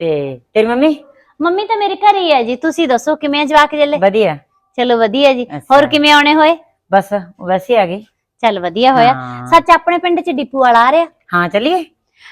ਤੇ ਤੇਰੀ ਮੰਮੀ? ਮੰਮੀ ਤਾਂ ਮੇਰੇ ਘਰ ਹੀ ਹੈ ਜੀ ਤੁਸੀਂ ਦੱਸੋ ਕਿਵੇਂ ਆ ਜਵਾਕ ਜੱਲੇ? ਵਧੀਆ। ਚਲੋ ਵਧੀਆ ਜੀ। ਅੱਛਾ। ਹੋਰ ਕਿਵੇਂ ਆਉਣੇ ਹੋਏ? ਬਸ ਵੈਸੇ ਆ ਗਈ। ਚੱਲ ਵਧੀਆ ਹੋਇਆ। ਹਾਂ। ਸੱਚ ਆਪਣੇ ਪਿੰਡ 'ਚ ਡਿਪੂ ਵਾਲਾ ਆ ਰਿਹਾ। ਹਾਂ ਚੱਲੀਏ?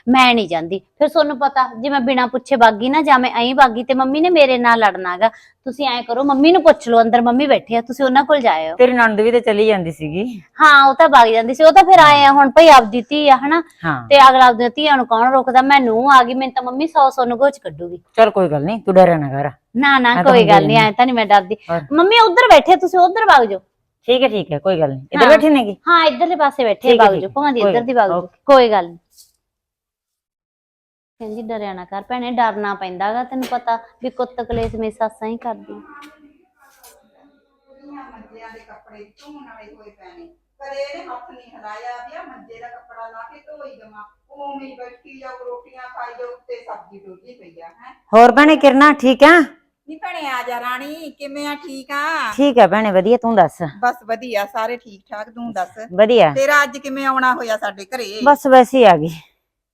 ਮੈਂ ਨਹੀਂ ਜਾਂਦੀ। ਫਿਰ ਤੁਹਾਨੂੰ ਪਤਾ ਜੇ ਮੈਂ ਬਿਨਾਂ ਪੁੱਛੇ ਬਾਗੀ ਨਾ ਜਾਂ ਮੈਂ ਐਂ ਬਾਗੀ ਤੇ ਮੰਮੀ ਨੇ ਮੇਰੇ ਨਾਲ ਲੜਨਾਗਾ ਤੁਸੀਂ ਐਂ ਕਰੋ ਮੰਮੀ ਨੂੰ ਪੁੱਛ ਲਓ ਅੰਦਰ ਮੰਮੀ ਬੈਠੇ ਆ ਤੁਸੀਂ ਉਹਨਾਂ ਕੋਲ ਜਾਇਓ। ਤੇਰੀ ਨਣਦ ਵੀ ਤੇ ਚਲੀ ਜਾਂਦੀ ਸੀਗੀ। ਹਾਂ ਉਹ ਤਾਂ ਬਾਗੀ ਜਾਂਦੀ ਸੀ। ਉਹ ਤਾਂ ਫਿਰ ਆਏ ਆ ਹੁਣ ਭਈ ਆਪਦੀ ਧੀ ਆ ਹਨਾ? ਹਾਂ। ਤੇ ਅਗਲਾ ਆਪਦੀਆਂ ਧੀਆਂ ਨੂੰ ਕੌਣ ਰੋਕਦਾ? ਮੈਨੂੰ ਆ ਗਈ ਮੈਨੂੰ ਤਾਂ ਮੰਮੀ ਸੌ ਸੌ ਨੂੰ ਗੋਚ ਕੱਢੂਗੀ। ਚਲ ਕੋਈ ਗੱਲ ਨਹੀਂ ਤੂੰ ਡਰਿਆ ਨਾ ਕਰ। ਨਾ ਨਾ ਮੈਂ ਕੋਈ ਗੱਲ ਨਹੀਂ। ਐ ਤਾਂ ਨਹੀਂ ਮੈਂ ਡਰਦੀ। ਮੰਮੀ ਉਧਰ ਬੈਠੇ ਤੁਸੀਂ ਉਧਰ ਵਗ ਜਾਓ। ਠੀਕ ਹੈ ਠੀਕ ਹੈ ਕੋਈ ਗੱਲ ਨਹੀਂ। ਇੱਧਰ। ਬੈਠੀ ਨੇਗੀ? ਹਾਂ ਇੱਧਰਲੇ ਪਾਸੇ ਬੈਠੇ ਵਗ ਜਾਓ। ਭਾਵੇਂ ਇੱਧਰ ਦੀ ਵਗ ਜਾਓ। ਕੋਈ ਗੱਲ ਨਹੀਂ। ਕਹਿੰਦੀ ਡਰਿਆ ਨਾ ਕਰ ਭੈਣੇ ਡਰਨਾ ਪੈਂਦਾਗਾ ਤੈਨੂੰ ਪਤਾ ਵੀ ਕੁੱਤ ਕਲੇਸ਼ ਮੇ ਸੱਸਾਂ ਹੀ ਕਰਦੀ ਮੰਜਿਆਂ ਦੇ ਕੱਪੜੇ ਧੋਣ ਵਾਲੇ ਹੋਏ ਪਏ ਨੇ ਕਦੇ ਇਹਨੇ ਹੱਥ ਨਹੀਂ ਹਿਲਾਇਆ ਵੀ ਆ ਮੰਜੇ ਦਾ ਕੱਪੜਾ ਲਾ ਕੇ ਧੋਈ ਦਵਾਂ। ਉਵੇਂ ਹੀ ਬੈਠੀ ਜਾਓ ਰੋਟੀਆਂ ਖਾਈ ਜਾਓ ਉੱਤੇ ਸਬਜ਼ੀ ਡੋਲੀ ਪਈ ਆ ਹੈ। ਹੋਰ ਭੈਣੇ ਕਿਰਨਾ ਠੀਕ ਆ? ਨੀ ਭੈਣੇ ਆ ਜਾ ਰਾਣੀ ਕਿਵੇਂ ਆ ਠੀਕ ਆ? ਠੀਕ ਹੈ ਭੈਣੇ ਵਧੀਆ ਤੂੰ ਦੱਸ? ਬਸ ਵਧੀਆ ਸਾਰੇ ਠੀਕ ਠਾਕ ਤੂੰ ਦੱਸ? ਵਧੀਆ। ਤੇਰਾ ਅੱਜ ਕਿਵੇਂ ਆਉਣਾ ਹੋਇਆ ਸਾਡੇ ਘਰੇ? ਬਸ ਵੈਸੇ ਹੀ ਆ ਗਈ।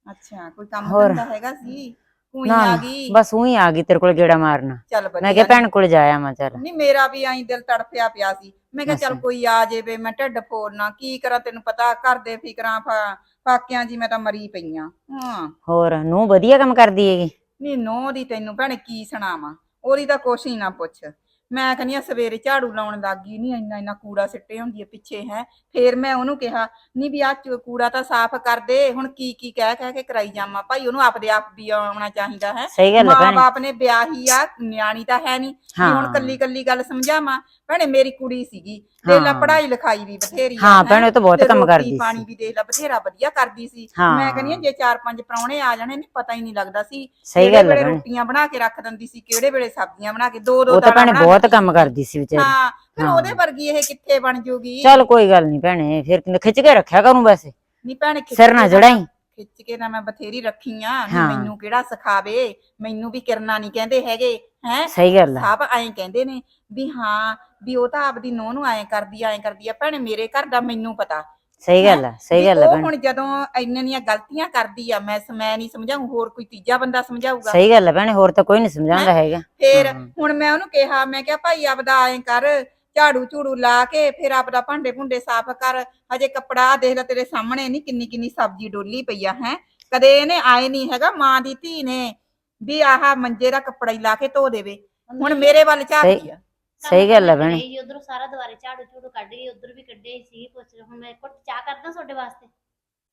ਅੱਛਾ ਕੋਈ ਕੰਮ ਹੋਰ। ਧੰਦਾ ਹੈਗਾ ਸੀ? ਕੋਈ ਨਾ ਆ ਨਾ, ਗਈ? ਬਸ ਉਹੀ ਆ ਗਈ ਤੇਰੇ ਕੋਲ ਗੇੜਾ ਮਾਰਨਾ। ਚੱਲ ਵਧੀਆ ਮੈਂ ਕਿਹਾ ਭੈਣ ਕੋਲ ਜਾਇਆ ਮੈਂ ਚੱਲ। ਨਹੀਂ ਮੇਰਾ ਵੀ ਐਂ ਦਿਲ ਤੜਫਿਆ ਪਿਆ ਸੀ। ਮੈਂ ਕਿਹਾ ਚੱਲ ਅੱਛਾ। ਕੋਈ ਆ ਜਾਵੇ ਮੈਂ ਢਿੱਡ ਫੋੜਨਾ। ਕੀ ਕਰਾਂ ਤੈਨੂੰ ਪਤਾ ਘਰ ਦੇ ਫਿਕਰਾਂ ਫਾ- ਫਾਕਿਆਂ ਜੀ ਮੈਂ ਤਾਂ ਮਰੀ ਪਈਆਂ ਹਾਂ। ਹੋਰ ਨੂੰ ਵਧੀਆ ਕੰਮ ਕਰਦੀ ਹੈਗੀ? ਨਹੀਂ ਨੋ ਦੀ ਤੈਨੂੰ ਭੈਣੇ ਕੀ ਸੁਣਾਵਾਂ? ਉਹਦੀ ਤਾਂ ਕੁਛ ਹੀ ਨਾ ਪੁੱਛ। ਮੈਂ ਕਹਿੰਦੀ ਆ ਸਵੇਰੇ ਝਾੜੂ ਲਾਉਣ ਲੱਗੀ ਨਹੀਂ ਇੰਨਾ ਇੰਨਾ ਕੂੜਾ ਸਿੱਟੇ ਹੁੰਦੀ ਹੈ ਪਿੱਛੇ ਹੈ ਫੇਰ ਮੈਂ ਉਹਨੂੰ ਕਿਹਾ ਨਹੀਂ ਵੀ ਆ ਕੂੜਾ ਤਾਂ ਸਾਫ਼ ਕਰ ਦੇ ਹੁਣ ਕੀ ਕੀ ਕਹਿ ਕਹਿ ਕੇ ਕਰਾਈ ਜਾਵਾਂ ਭਾਈ ਉਹਨੂੰ ਆਪਦੇ ਆਪ ਵੀ ਆਉਣਾ ਚਾਹੀਦਾ ਹੈ ਸਹੀ ਗੱਲ ਹੈ ਮਾਂ ਭੈਣੇ ਬਾਪ ਨੇ ਵਿਆਹੀ ਆ ਨਿਆਣੀ ਤਾਂ ਹੈ ਨਹੀਂ ਵੀ ਹੁਣ ਹਾਂ। ਕੱਲੀ ਕੱਲੀ ਗੱਲ ਸਮਝਾਵਾਂ ਭੈਣੇ ਮੇਰੀ ਕੁੜੀ ਸੀਗੀ ਦੇਖ ਲੈ ਹਾਂ। ਪੜ੍ਹਾਈ ਲਿਖਾਈ ਵੀ ਬਥੇਰੀ ਆ, ਹਾਂ ਹੈਂ। ਭੈਣੇ ਉਹ ਤਾਂ ਬਹੁਤ ਤੇ ਕੰਮ ਰੋਟੀ ਕਰਦੀ ਪਾਣੀ ਸੀ ਵੀ ਦੇਖ ਲੈ ਬਥੇਰਾ ਵਧੀਆ ਕਰਦੀ ਸੀ ਹਾਂ। ਮੈਂ ਕਹਿੰਦੀ ਹਾਂ, ਜੇ ਚਾਰ ਪੰਜ ਪ੍ਰਾਹੁਣੇ ਆ ਜਾਣੇ ਨੇ ਪਤਾ ਹੀ ਨਹੀਂ ਲੱਗਦਾ ਸੀ ਸਹੀ ਕਿਹੜੇ ਗੱਲ ਹੈ ਵੇਲੇ ਭੈਣੇ ਰੋਟੀਆਂ ਬਣਾ ਕੇ ਰੱਖ ਦਿੰਦੀ ਸੀ ਕਿਹੜੇ ਵੇਲੇ ਸਬਜ਼ੀਆਂ ਬਣਾ ਕੇ ਦੋ ਦੋ ਉਹ ਤਾਂ ਦਾਲਾਂ ਭੈਣੇ ਬਣਾ ਬਹੁਤ ਦਿੰਦੀ ਕੰਮ। ਕਰਦੀ ਸੀ ਵਿਚਾਰੀ। ਹਾਂ ਫਿਰ ਹਾਂ। ਉਹਦੇ ਵਰਗੀ ਇਹ ਕਿੱਥੇ ਬਣ ਜੂਗੀ? ਚੱਲ ਕੋਈ ਗੱਲ ਨਹੀਂ ਭੈਣੇ ਫਿਰ ਕਿੰਨੇ ਖਿੱਚ ਕੇ ਰੱਖਿਆ ਕਰੂੰ ਵੈਸੇ ਨਹੀਂ ਭੈਣੇ ਖਿੱਚ ਸਿਰ ਨਾ ਕੇ ਜੜਾਈ। ਖਿੱਚ ਕੇ ਨਾ ਮੈਂ ਬਥੇਰੀ ਰੱਖੀ ਆ ਹਾਂ। ਮੈਨੂੰ ਕਿਹੜਾ ਸਿਖਾਵੇ? ਮੈਨੂੰ ਵੀ ਕਿਰਨਾ ਨਹੀਂ ਕਹਿੰਦੇ ਹੈਗੇ ਹੈ? ਸਹੀ ਗੱਲ ਹੈ ਸਭ ਐਂ ਕਹਿੰਦੇ ਨੇ ਵੀ ਹਾਂ ਵੀ ਉਹ ਤਾਂ ਆਪਦੀ ਨੂੰਹ ਨੂੰ ਐਂ ਕਰਦੀ ਆ ਐਂ ਕਰਦੀ ਆ। ਭੈਣੇ ਮੇਰੇ ਘਰ ਦਾ ਮੈਨੂੰ ਪਤਾ। ਸਹੀ ਗੱਲ ਹੈ ਸਹੀ ਵੀ ਗੱਲ ਹੈ ਉਹ ਭੈਣੇ। ਹੁਣ ਜਦੋਂ ਇੰਨੀਆਂ ਦੀਆਂ ਗਲਤੀਆਂ ਕਰਦੀ ਆ ਮੈਂ ਮੈਂ ਨਹੀਂ ਸਮਝਾਉਂ ਹੋਰ ਕੋਈ ਤੀਜਾ ਬੰਦਾ ਸਮਝਾਊਗਾ। ਸਹੀ ਗੱਲ ਹੈ ਭੈਣੇ ਹੋਰ ਤਾਂ ਕੋਈ ਨਹੀਂ ਸਮਝਾਉਂਦਾ ਹੈਗਾ। ਫੇਰ ਹਾਂ। ਹੁਣ ਮੈਂ ਉਹਨੂੰ ਕਿਹਾ ਮੈਂ ਕਿਹਾ ਭਾਈ ਆਪਦਾ ਐਂ ਕਰ ਝਾੜੂ ਝੂੜੂ ਲਾ ਕੇ ਫਿਰ ਆਪਦਾ ਭਾਂਡੇ ਭੁੰਡੇ ਸਾਫ਼ ਕਰ ਹਜੇ ਕੱਪੜਾ ਦੇਖ ਲੈ ਤੇਰੇ ਸਾਹਮਣੇ ਨਹੀਂ ਕਿੰਨੀ ਕਿੰਨੀ ਸਬਜ਼ੀ ਡੋਲੀ ਪਈ ਆ ਹੈ? ਕਦੇ ਇਹਨੇ ਆਏ ਨਹੀਂ ਹੈਗਾ ਮਾਂ ਦੀ ਧੀ ਨੇ ਵੀ ਆਹ ਮੰਜੇ ਦਾ ਕੱਪੜਾ ਹੀ ਲਾ ਕੇ ਧੋ ਦੇਵੇ। ਹੁਣ ਮੇਰੇ ਵੱਲ ਝਾਕਦੀ ਆ। ਸਹੀ ਗੱਲ ਹੈ ਭੈਣੇ। ਉਧਰੋਂ ਸਾਰਾ ਦੁਆਰੇ ਝਾੜੂ ਝੂੜੂ ਕੱਢ ਗਈ ਉਧਰ ਵੀ ਕੱਢੇ ਸੀ ਪੁੱਛ ਹੁਣ ਮੈਂ ਕੁੱਟ ਚਾਹ ਕਰਦਾ ਤੁਹਾਡੇ ਵਾਸਤੇ।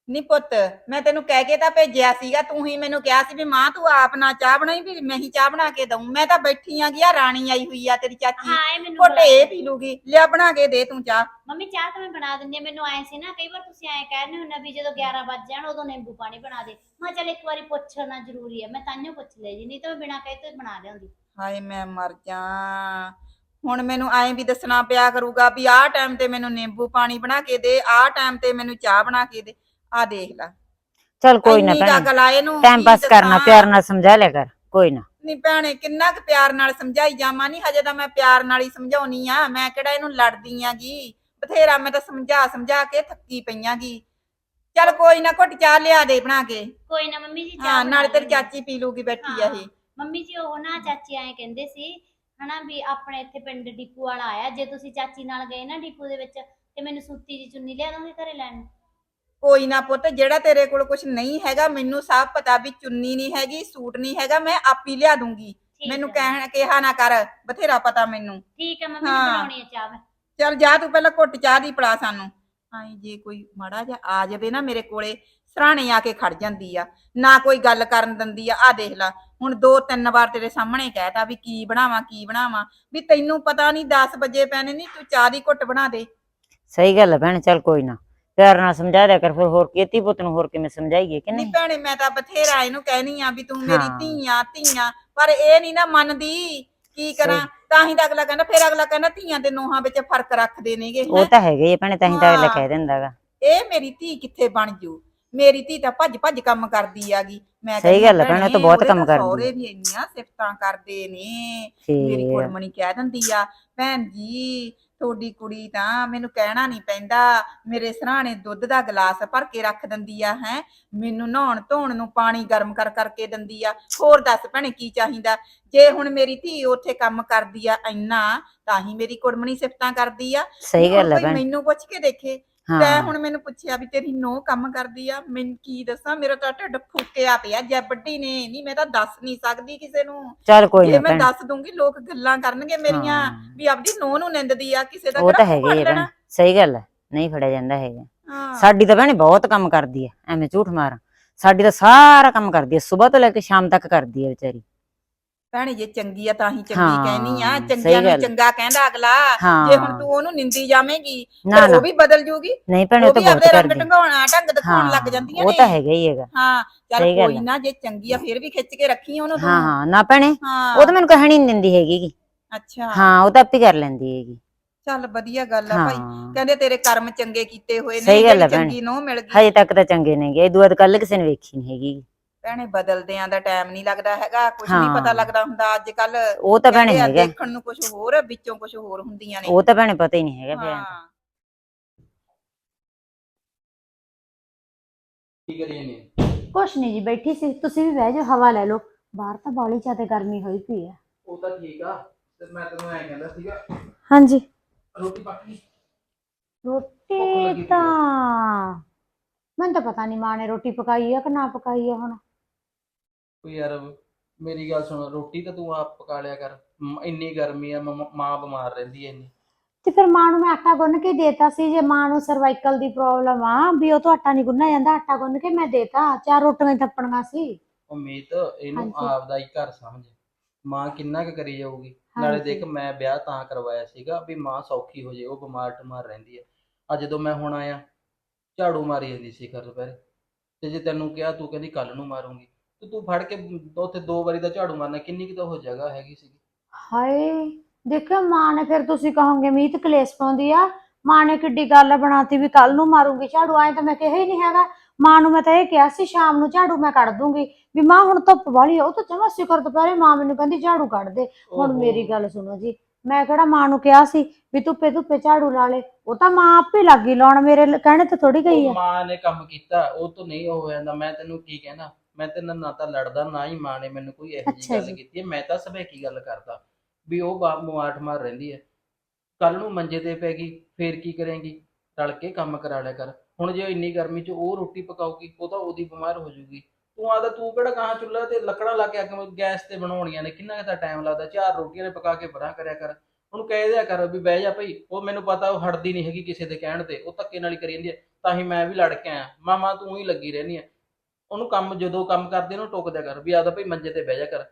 ਨੀ ਪੁੱਤ ਮੈਂ ਤੈਨੂੰ ਕਹਿ ਕੇ ਤਾਂ ਭੇਜਿਆ ਸੀਗਾ ਤੂੰ ਹੀ ਮੈਨੂੰ ਕਿਹਾ ਸੀ ਵੀ ਮਾਂ ਤੂੰ ਆਪ ਨਾ ਚਾਹ ਬਣਾਈ ਵੀ ਮੈਂ ਹੀ ਚਾਹ ਬਣਾ ਕੇ ਦਊਂ। ਮੈਂ ਤਾਂ ਬੈਠੀ ਆ ਗਿਆ ਰਾਣੀ ਆਈ ਹੋਈ ਆ ਤੇਰੀ ਚਾਚੀ। ਹਾਂ ਇਹ ਮੈਨੂੰ ਘੁੱਟ ਇਹ। ਪੀ ਲੂਗੀ। ਲਿਆ ਬਣਾ ਕੇ ਦੇ ਤੂੰ ਚਾਹ। ਮੰਮੀ ਚਾਹ ਤਾਂ ਮੈਂ ਬਣਾ ਦਿੰਦੀ ਹਾਂ ਮੈਨੂੰ ਐ ਸੀ ਨਾ ਕਈ ਵਾਰ ਤੁਸੀਂ ਐ ਕਹਿੰਦੇ ਹੁੰਦੇ ਵੀ ਜਦੋਂ 11 ਵੱਜ ਜਾਣ ਉਦੋਂ ਨਿੰਬੂ ਪਾਣੀ ਬਣਾ ਦੇ। ਮੈਂ ਕਿਹਾ ਚੱਲ ਇੱਕ ਵਾਰੀ ਪੁੱਛਣਾ ਜ਼ਰੂਰੀ ਹੈ ਮੈਂ ਤਾਂਹੀਓ ਪੁੱਛ ਲਿਆ ਜੀ ਨਹੀਂ ਤਾਂ ਮੈਂ ਬਿਨਾਂ ਕਹੇ ਤੋਂ ਹੀ ਬਣਾ ਲਿਆਉਂਦੀ। ਹਾਏ ਮੈਂ ਮਰ ਜਾ। ਹੁਣ ਮੈਨੂੰ ਐਂ ਵੀ ਦੱਸਣਾ ਪਿਆ ਕਰੂਗਾ ਵੀ ਆਹ ਟਾਈਮ ਤੇ ਮੈਨੂੰ ਨਿੰਬੂ ਪਾਣੀ ਬਣਾ ਕੇ ਦੇ ਆਹ ਟਾਈਮ ਤੇ ਮੈਨੂੰ ਚਾਹ ਬਣਾ ਕੇ ਦੇ ਆ ਦੇਖ ਲੈ ਚੱਲ ਕੋਈ ਨਾ ਇੰਨੀ ਭੈਣੇ ਗਾਗਲ ਆ ਇਹਨੂੰ ਟਾਈਮ ਕੀ ਪਾਸ ਕਰਨਾ ਦੱਸਾਂ। ਪਿਆਰ ਨਾਲ ਸਮਝਾ ਲਿਆ ਕਰ ਕੋਈ ਨਾ ਨਹੀਂ ਭੈਣੇ ਕਿੰਨਾ ਕੁ ਪਿਆਰ ਨਾਲ ਸਮਝਾਈ ਜਾਵਾਂ ਨਹੀਂ ਹਜੇ ਤਾਂ ਮੈਂ ਪਿਆਰ ਨਾਲ ਹੀ ਸਮਝਾਉਣੀ ਆ ਮੈਂ ਕਿਹੜਾ ਇਹਨੂੰ ਲੜਦੀ ਆਂਗੀ ਬਥੇਰਾ ਮੈਂ ਤਾਂ ਸਮਝਾ ਸਮਝਾ ਕੇ ਥੱਕੀ ਪਈਆਂਗੀ ਚੱਲ ਕੋਈ ਨਾ ਘੁੱਟ ਚਾਹ ਲਿਆ ਦੇ ਬਣਾ ਕੇ ਕੋਈ ਨਾ ਮੰਮੀ ਜੀ ਚਾਹ ਹਾਂ ਬਣਾ ਨਾਲੇ ਤੇਰੀ ਲੈਂਦੀ ਹਾਂ। ਚਾਚੀ ਪੀ ਲੂਗੀ ਬੈਠੀ ਆ ਹਾਂ। ਇਹ ਮੰਮੀ ਜੀ ਉਹ ਨਾ ਚਾਚੀ ਐਂ ਕਹਿੰਦੇ ਸੀ ਹਨਾ ਵੀ ਆਪਣੇ ਇੱਥੇ ਪਿੰਡ ਡਿਪੂ ਵਾਲਾ ਆਇਆ। ਜੇ ਤੁਸੀਂ ਚਾਚੀ ਨਾਲ ਗਏ ਨਾ ਡਿਪੂ ਦੇ ਵਿੱਚ ਤੇ ਮੈਨੂੰ ਸੂਤੀ ਦੀ ਚੁੰਨੀ ਲਿਆ ਦੋਗੇ ਘਰੇ ਲੈਣ। ਨੂੰ? ਕੋਈ ਨਾ ਪੁੱਤ ਜਿਹੜਾ ਤੇਰੇ ਕੋਲ ਕੁਝ ਨਹੀਂ ਹੈਗਾ ਮੈਨੂੰ ਸਭ ਪਤਾ ਵੀ ਚੁੰਨੀ ਨਹੀਂ ਹੈਗੀ ਸੂਟ ਨਹੀਂ ਹੈਗਾ ਮੈਂ ਆਪ ਲਿਆ ਦੂੰਗੀ। ਠੀਕ ਮੈਨੂੰ ਹੈ। ਕਹਿਣ ਕਿਹਾ ਨਾ ਕਰ ਬਥੇਰਾ ਪਤਾ ਮੈਨੂੰ। ਠੀਕ ਹੈ ਮੰਮੀ ਨੇ ਹਾਂ। ਬਣਾਉਣੀ ਹੈ ਚਾਹ ਮੈਂ। ਚੱਲ ਜਾ ਤੂੰ ਪਹਿਲਾਂ ਘੁੱਟ ਚਾਹ ਦੀ ਪਿਲਾ ਸਾਨੂੰ। ਆਈ ਜੇ ਕੋਈ ਮਾੜਾ ਜਿਹਾ ਆ ਜਾਵੇ ਨਾ ਮੇਰੇ ਕੋਲੇ ਸਰਾਣੇ ਆ ਕੇ ਖੜ ਜਾਂਦੀ ਆ। ਨਾ ਕੋਈ ਗੱਲ ਕਰਨ ਦਿੰਦੀ ਆ ਆ ਦੇਖ ਲੈ। ਹੁਣ ਦੋ ਤਿੰਨ ਵਾਰ ਤੇਰੇ ਸਾਹਮਣੇ ਕਹਿਤਾ ਵੀ ਕੀ ਬਣਾਵਾਂ ਕੀ ਬਣਾਵਾਂ ਵੀ ਤੈਨੂੰ ਪਤਾ ਨਹੀਂ 10 ਵਜੇ ਪੈਣੇ ਨਹੀਂ ਤੂੰ ਚਾਹ ਦੀ ਘੁੱਟ ਬਣਾ ਦੇ ਸਹੀ ਗੱਲ ਹੈ ਭੈਣੇ ਚੱਲ ਕੋਈ ਨਾ ਪਿਆਰ ਨਾਲ ਸਮਝਾ ਦਿਆ ਕਰ ਫਿਰ ਹੋਰ ਕੀਤੀ ਪੁੱਤ ਨੂੰ ਹੋਰ ਕਿਵੇਂ ਸਮਝਾਈਏ ਕਿ ਨਹੀਂ ਨਹੀਂ ਭੈਣੇ ਮੈਂ ਤਾਂ ਬਥੇਰਾ ਇਹਨੂੰ ਕਹਿਨੀ ਆ ਵੀ ਤੂੰ ਮੇਰੀ ਹਾਂ। ਧੀਆਂ ਧੀਆਂ ਪਰ ਇਹ ਨਹੀਂ ਨਾ ਮੰਨਦੀ ਕੀ ਕਰਾਂ ਤਾਂ ਹੀ ਤਾਂ ਅਗਲਾ ਕਹਿੰਦਾ ਫਿਰ ਅਗਲਾ ਕਹਿੰਦਾ ਧੀਆਂ ਤੇ ਨੋਹਾਂ ਵਿੱਚ ਫ਼ਰਕ ਰੱਖਦੇ ਨੇਗੇ ਉਹ ਹੈਂ। ਤਾਂ ਹੈਗੇ ਹੀ ਆ ਭੈਣੇ ਤਾਂ ਹੀ ਤਾਂ ਅਗਲਾ। ਕਹਿ ਦਿੰਦਾਗਾ ਇਹ ਮੇਰੀ ਧੀ ਕਿੱਥੇ ਬਣ ਜੂ ਮੇਰੀ ਧੀ ਤਾਂ ਭੱਜ ਭੱਜ ਕੰਮ ਕਰਦੀ ਆਗੀ। ਮੈਂ ਸਹੀ ਗੱਲ ਹੈ ਭੈਣੇ, ਉਹ ਤਾਂ ਬਹੁਤ ਕੰਮ ਕਰਦੀ ਸਹੁਰੇ ਵੀ ਇੰਨੀਆਂ ਸਿਫਤਾਂ ਕਰਦੇ ਨੇ। ਮੇਰੀ ਫੇਰ ਕੁੜਮਣੀ ਕਹਿ ਦਿੰਦੀ ਆ ਭੈਣ ਜੀ ਤੁਹਾਡੀ ਕੁੜੀ ਤਾਂ ਮੈਨੂੰ ਕਹਿਣਾ ਨਹੀਂ ਪੈਂਦਾ। ਮੇਰੇ ਸਰਾਣੇ ਦੁੱਧ ਦਾ ਗਲਾਸ ਭਰ ਕੇ ਰੱਖ ਦਿੰਦੀ ਆ ਹੈ। ਮੈਨੂੰ ਨਹਾਉਣ ਧੋਣ ਨੂੰ ਪਾਣੀ ਗਰਮ ਕਰ ਕਰਕੇ ਦਿੰਦੀ ਆ। ਹੋਰ ਦੱਸ ਭੈਣੇ ਕੀ ਚਾਹੀਦਾ? ਜੇ ਹੁਣ ਮੇਰੀ ਧੀ ਉੱਥੇ ਕੰਮ ਕਰਦੀ ਆ ਇੰਨਾ ਤਾਂ ਹੀ ਮੇਰੀ ਕੁੜਮਣੀ ਸਿਫਤਾਂ ਕਰਦੀ ਆ। ਸਹੀ ਗੱਲ ਹੁਣ ਹੈ ਕੋਈ ਭੈਣ। ਮੈਨੂੰ ਪੁੱਛ ਕੇ ਦੇਖੇ। ਤੈਂ ਹੁਣ ਮੈਨੂੰ ਪੁੱਛਿਆ ਵੀ ਤੇਰੀ ਨੋ ਕੰਮ ਕਰਦੀ ਆ ਮੈਨੂੰ ਕੀ ਦੱਸਾਂ? ਮੇਰਾ ਤਾਂ ਢਿੱਡ ਫੁੱਕਿਆ ਪਿਆ ਜੈ ਵੱਡੀ ਨੇ ਨਹੀਂ ਮੈਂ ਤਾਂ ਦੱਸ ਨਹੀਂ ਸਕਦੀ ਕਿਸੇ ਨੂੰ। ਚੱਲ ਕੋਈ ਜੇ ਨਾ ਮੈਂ ਭੈਣ। ਦੱਸ ਦੂੰਗੀ ਲੋਕ ਗੱਲਾਂ ਕਰਨਗੇ ਮੇਰੀਆਂ ਹਾਂ। ਵੀ ਆਪਦੀ ਨੋ ਨੂੰ ਨਿੰਦਦੀ ਆ ਕਿਸੇ ਦਾ ਉਹ ਤਾਂ ਕਿਹੜਾ ਹੈਗਾ ਹੀ ਭੈਣ। ਸਹੀ ਗੱਲ ਹੈ ਨਹੀਂ ਫੜਿਆ ਜਾਂਦਾ ਹੈਗਾ। ਹਾਂ। ਸਾਡੀ ਤਾਂ ਭੈਣੇ ਬਹੁਤ ਕੰਮ ਕਰਦੀ ਹੈ ਐਵੇਂ ਝੂਠ ਮਾਰਾਂ। ਸਾਡੀ ਤਾਂ ਸਾਰਾ ਕੰਮ ਕਰਦੀ ਹੈ ਸਵੇਰ ਤੋਂ ਲੈ ਕੇ ਸ਼ਾਮ ਤੱਕ ਕਰਦੀ ਹੈ ਵਿਚਾਰੀ। ਭੈਣੇ ਜੇ ਚੰਗੀ ਆ ਤਾਂ ਹੀ ਚੰਗੀ ਹਾਂ, ਕਹਿਨੀ ਆ। ਸਹੀ ਚੰਗੀਆਂ ਨੂੰ ਗੱਲ। ਚੰਗਾ ਕਹਿੰਦਾ ਅਗਲਾ। ਹਾਂ। ਜੇ ਹੁਣ ਤੂੰ ਉਹਨੂੰ ਨਿੰਦੀ ਜਾਵੇਂਗੀ ਨਾ ਫਿਰ ਨਾ। ਉਹ ਵੀ ਬਦਲ ਜੂਗੀ। ਨਹੀਂ ਭੈਣੇ ਉਹ ਉਹ ਤਾਂ ਵੀ ਬਹੁਤ ਆਪਦੇ ਰੰਗ ਕਰਦੀ। ਢੰਗਾਉਣਾ ਢੰਗ ਦਿਖਾਉਣ ਲੱਗ ਜਾਂਦੀਆਂ ਉਹ ਨੇ। ਤਾਂ ਹੈਗਾ ਹੀ ਹੈਗਾ। ਹਾਂ ਚੱਲ ਸਹੀ ਗੱਲ ਕੋਈ। ਨਾ ਜੇ ਚੰਗੀ ਆ ਫਿਰ ਵੀ ਖਿੱਚ ਕੇ ਰੱਖੀ ਉਹਨੂੰ ਤੂੰ। ਹਾਂ ਹਾਂ। ਨਾ ਭੈਣੇ ਹਾਂ। ਉਹ ਤਾਂ ਮੈਨੂੰ ਕਹਿਣੀ ਨਹੀਂ ਦਿੰਦੀ ਹੈਗੀ ਗੀ। ਅੱਛਾ। ਹਾਂ ਉਹ ਤਾਂ ਆਪੇ ਕਰ ਲੈਂਦੀ ਹੈਗੀ। ਚੱਲ ਵਧੀਆ ਗੱਲ ਆ ਭਾਈ। ਹਾਂ। ਕਹਿੰਦੇ ਤੇਰੇ ਕਰਮ ਚੰਗੇ ਕੀਤੇ ਹੋਏ ਨੇ ਸਹੀ ਗੱਲ ਜਿਹੜੀ ਆ ਭੈਣੇ। ਚੰਗੀ ਨੋ ਮਿਲ ਗਈ। ਹਜੇ ਤੱਕ ਤਾਂ ਚੰਗੇ ਨੇਗੇ। ਇਹ ਦੁਆਦ ਕੱਲ ਕਿਸੇ ਨੇ ਵੇਖੀ ਨਹੀਂ ਹੈਗੀ। ਭੈਣੇ ਬਦਲਦਿਆਂ ਦਾ ਟਾਈਮ ਨਹੀਂ ਲੱਗਦਾ ਹੈਗਾ ਕੁਝ ਨਹੀਂ ਹਾਂ। ਪਤਾ ਲੱਗਦਾ ਹੁੰਦਾ। ਅੱਜ ਕੱਲ ਉਹ ਤਾਂ ਭੈਣੇ ਹੈਗਾ। ਦੇਖਣ ਨੂੰ ਕੁਝ ਹੋਰ ਵਿੱਚੋਂ ਕੁਝ ਹੋਰ ਹੁੰਦੀਆਂ ਨੇ। ਉਹ ਤਾਂ ਭੈਣੇ ਪਤਾ ਹੀ ਨਹੀਂ ਹੈਗਾ ਫਿਰ ਹਾਂ ਕੀ ਕਰੀਏ ਨੇ? ਕੁਛ ਨਹੀਂ ਜੀ ਬੈਠੀ ਸੀ। ਤੁਸੀਂ ਵੀ ਬਹਿ ਜਾਓ ਹਵਾ ਲੈ ਲਓ। ਬਾਹਰ ਤਾਂ ਬਾਲੀ ਜ਼ਿਆਦਾ ਗਰਮੀ ਹੋਈ ਪਈ ਆ। ਉਹ ਤਾਂ ਠੀਕ ਆ ਤੇ ਮੈਂ ਤੈਨੂੰ ਐਂ ਕਹਿੰਦਾ ਸੀਗਾ ਹਾਂਜੀ। ਰੋਟੀ ਪੱਕੀ ਭੁੱਖ ਰੋਟੀ ਤਾਂ ਮੈਨੂੰ ਤਾਂ ਪਤਾ ਨਹੀਂ ਮਾਂ ਨੇ ਰੋਟੀ ਪਕਾਈ ਆ ਕਿ ਨਾ ਪਕਾਈ ਆ ਹੁਣ। ਕੋਈ ਯਾਰ ਮੇਰੀ ਗੱਲ ਸੁਣ ਰੋਟੀ ਤਾਂ ਤੂੰ ਆਪ ਪਕਾ ਲਿਆ ਕਰ। ਮ- ਇੰਨੀ ਗਰਮੀ ਆ ਮ- ਮਾਂ ਬਿਮਾਰ ਰਹਿੰਦੀ ਐ ਇੰਨੀ। ਤੇ ਫਿਰ ਮਾਂ ਨੂੰ ਮੈਂ ਆਟਾ ਗੁੰਨ ਕੇ ਦੇਤਾ ਸੀ ਜੇ ਮਾਂ ਨੂੰ ਸਰਵਾਈਕਲ ਦੀ ਪ੍ਰੋਬਲਮ ਆ ਵੀ ਉਹ ਤੋਂ ਆਟਾ ਨਹੀਂ ਗੁੰਨਿਆ ਜਾਂਦਾ ਆਟਾ ਗੁੰਨ ਕੇ ਮੈਂ ਦੇਤਾ ਚਾਰ ਰੋਟੀਆਂ ਹੀ ਥੱਪਣੀਆਂ ਸੀ। ਉਮੀਦ ਇਹਨੂੰ ਹਾਂਜੀ। ਆਪਦਾ ਹੀ ਘਰ ਸਮਝ। ਮਾਂ ਕਿੰਨਾ ਕੁ ਕਰੀ ਜਾਊਗੀ। ਨਾਲੇ। ਦੇਖ ਮੈਂ ਵਿਆਹ ਤਾਂ ਕਰਵਾਇਆ ਸੀਗਾ ਵੀ ਮਾਂ ਸੌਖੀ ਹੋ ਜੇ ਉਹ ਬਿਮਾਰ ਟਮਾਰ ਰਹਿੰਦੀ ਹੈ ਆ ਜਦੋਂ ਮੈਂ ਹੁਣ ਆਇਆ ਝਾੜੂ ਮਾਰੀ ਜਾਂਦੀ ਸੀ ਘਰ ਦੁਪਹਿਰੇ। ਤੇ ਜੇ ਤੈਨੂੰ ਕਿਹਾ ਤੂੰ ਕਹਿੰਦੀ ਕੱਲ ਨੂੰ ਮਾਰੂੰਗੀ। ਤੇ ਤੂੰ ਫੜ ਕੇ ਉੱਥੇ ਦੋ ਵਾਰੀ ਦਾ ਝਾੜੂ ਮਾਰਨਾ ਕਿੰਨੀ ਕੁ ਤਾਂ ਉਹ ਜਗ੍ਹਾ ਹੈਗੀ ਸੀ ਹਾਏ ਦੇਖਿਓ ਮਾਂ ਨੇ ਫਿਰ ਤੁਸੀਂ ਕਹੋਗੇ ਮੀਤ ਕਲੇਸ਼ ਪਾਉਂਦੀ ਆ। ਮਾਂ ਨੇ ਕਿੱਡੀ ਗੱਲ ਬਣਾਤੀ ਵੀ ਕੱਲ ਨੂੰ ਮਾਰੂੰਗੀ ਝਾੜੂ ਆਏ ਤਾਂ ਮੈਂ ਕਿਹਾ ਹੀ ਨਹੀਂ ਹੈਗਾ। ਮਾਂ ਨੂੰ ਮੈਂ ਤਾਂ ਇਹ ਕਿਹਾ ਸੀ ਸ਼ਾਮ ਨੂੰ ਝਾੜੂ ਮੈਂ ਕੱਢ ਦੂੰਗੀ। ਵੀ ਮਾਂ ਹੁਣ ਧੁੱਪ ਵਾਲੀ ਉਹ ਤਾਂ ਜਮਾ ਸਿਖਰ ਦੁਪਹਿਰੇ ਮਾਂ ਮੈਨੂੰ ਕਹਿੰਦੀ ਝਾੜੂ ਕੱਢ ਦੇ। ਹੁਣ। ਮੇਰੀ ਗੱਲ ਸੁਣੋ ਜੀ ਮੈਂ ਕਿਹੜਾ ਮਾਂ ਨੂੰ ਕਿਹਾ ਸੀ ਵੀ ਧੁੱਪੇ ਧੁੱਪੇ ਝਾੜੂ ਲਾ ਲੈ। ਉਹ ਤਾਂ ਮਾਂ ਆਪੇ ਲੱਗੀ ਲਾਉਣ ਮੇਰੇ ਕਹਿਣੇ ਤੇ ਥੋੜੀ ਗਈ ਆ। ਮਾਂ ਨੇ ਕੰਮ ਕੀਤਾ ਉਹ ਤੋਂ ਨਹੀਂ ਹੋ ਜਾਂਦਾ ਮੈਂ ਤੈਨੂੰ ਕੀ ਕਹਿਣਾ। ਮੈਂ ਨਾਲ ਨਾ ਤਾਂ ਲੜਦਾ ਨਾ ਹੀ ਮਾਂ ਨੇ ਮੈਨੂੰ ਕੋਈ ਇਹੋ ਜਿਹੀ ਅੱਛਾ ਗੱਲ ਜੀ। ਕੀਤੀ ਹੈ। ਮੈਂ ਤਾਂ ਸਭੇ ਕੀ ਗੱਲ ਕਰਦਾ? ਵੀ ਉਹ ਬਾਪ ਮੁਆਠ ਮਾਰ ਰਹਿੰਦੀ ਹੈ। ਕੱਲ ਨੂੰ ਮੰਜੇ ਤੇ ਪੈ ਗਈ ਫੇਰ ਕੀ ਕਰੇਂਗੀ? ਰਲ ਕੇ ਕੰਮ ਕਰਾ ਲਿਆ ਕਰ। ਹੁਣ ਜੇ ਇੰਨੀ ਗਰਮੀ 'ਚ ਉਹ ਰੋਟੀ ਪਕਾਉਗੀ ਉਹ ਤਾਂ ਉਹਦੀ ਬਿਮਾਰ ਹੋ ਜਾਊਗੀ। ਤੂੰ ਆਦਾ ਤੂੰ ਕਿਹੜਾ ਗਾਂ ਚੁੱਲ੍ਹਾ ਤੇ ਲੱਕੜਾਂ ਲਾ ਕੇ ਅੱਗ ਗੈਸ ਤੇ ਬਣਾਉਣੀਆਂ ਨੇ। ਕਿੰਨਾ ਕੁ ਤਾਂ ਟਾਈਮ ਲੱਗਦਾ? ਚਾਰ ਰੋਟੀਆਂ ਨੇ ਪਕਾ ਕੇ ਬਣਾ ਕਰਿਆ ਕਰ। ਉਹਨੂੰ ਕਹਿ ਦਿਆ ਕਰ ਵੀ ਬਹਿ ਜਾ ਭਈ। ਉਹ ਮੈਨੂੰ ਪਤਾ ਉਹ ਹਟਦੀ ਨਹੀਂ ਹੈਗੀ ਕਿਸੇ ਦੇ ਕਹਿਣ ਤੇ। ਉਹ ਧੱਕੇ ਨਾਲ ਹੀ ਕਰੀ ਜਾਂਦੀ ਹੈ। ਤਾਂ ਹੀ ਮੈਂ ਵੀ ਲੜ ਕੇ ਆਇਆ। ਮਾਮਾ ਤੂੰ ਹੀ ਲੱਗੀ ਰਹਿੰਦੀ ਹੈ। ਉਹਨੂੰ ਕੰਮ ਜਦੋਂ ਕੰਮ ਕਰਦੇ ਉਹਨੂੰ ਟੋਕ ਦਿਆ ਕਰ ਵੀ ਆਦਾ ਭਈ ਮੰਜੇ ਤੇ ਬਹਿ ਜਾ ਕਰ।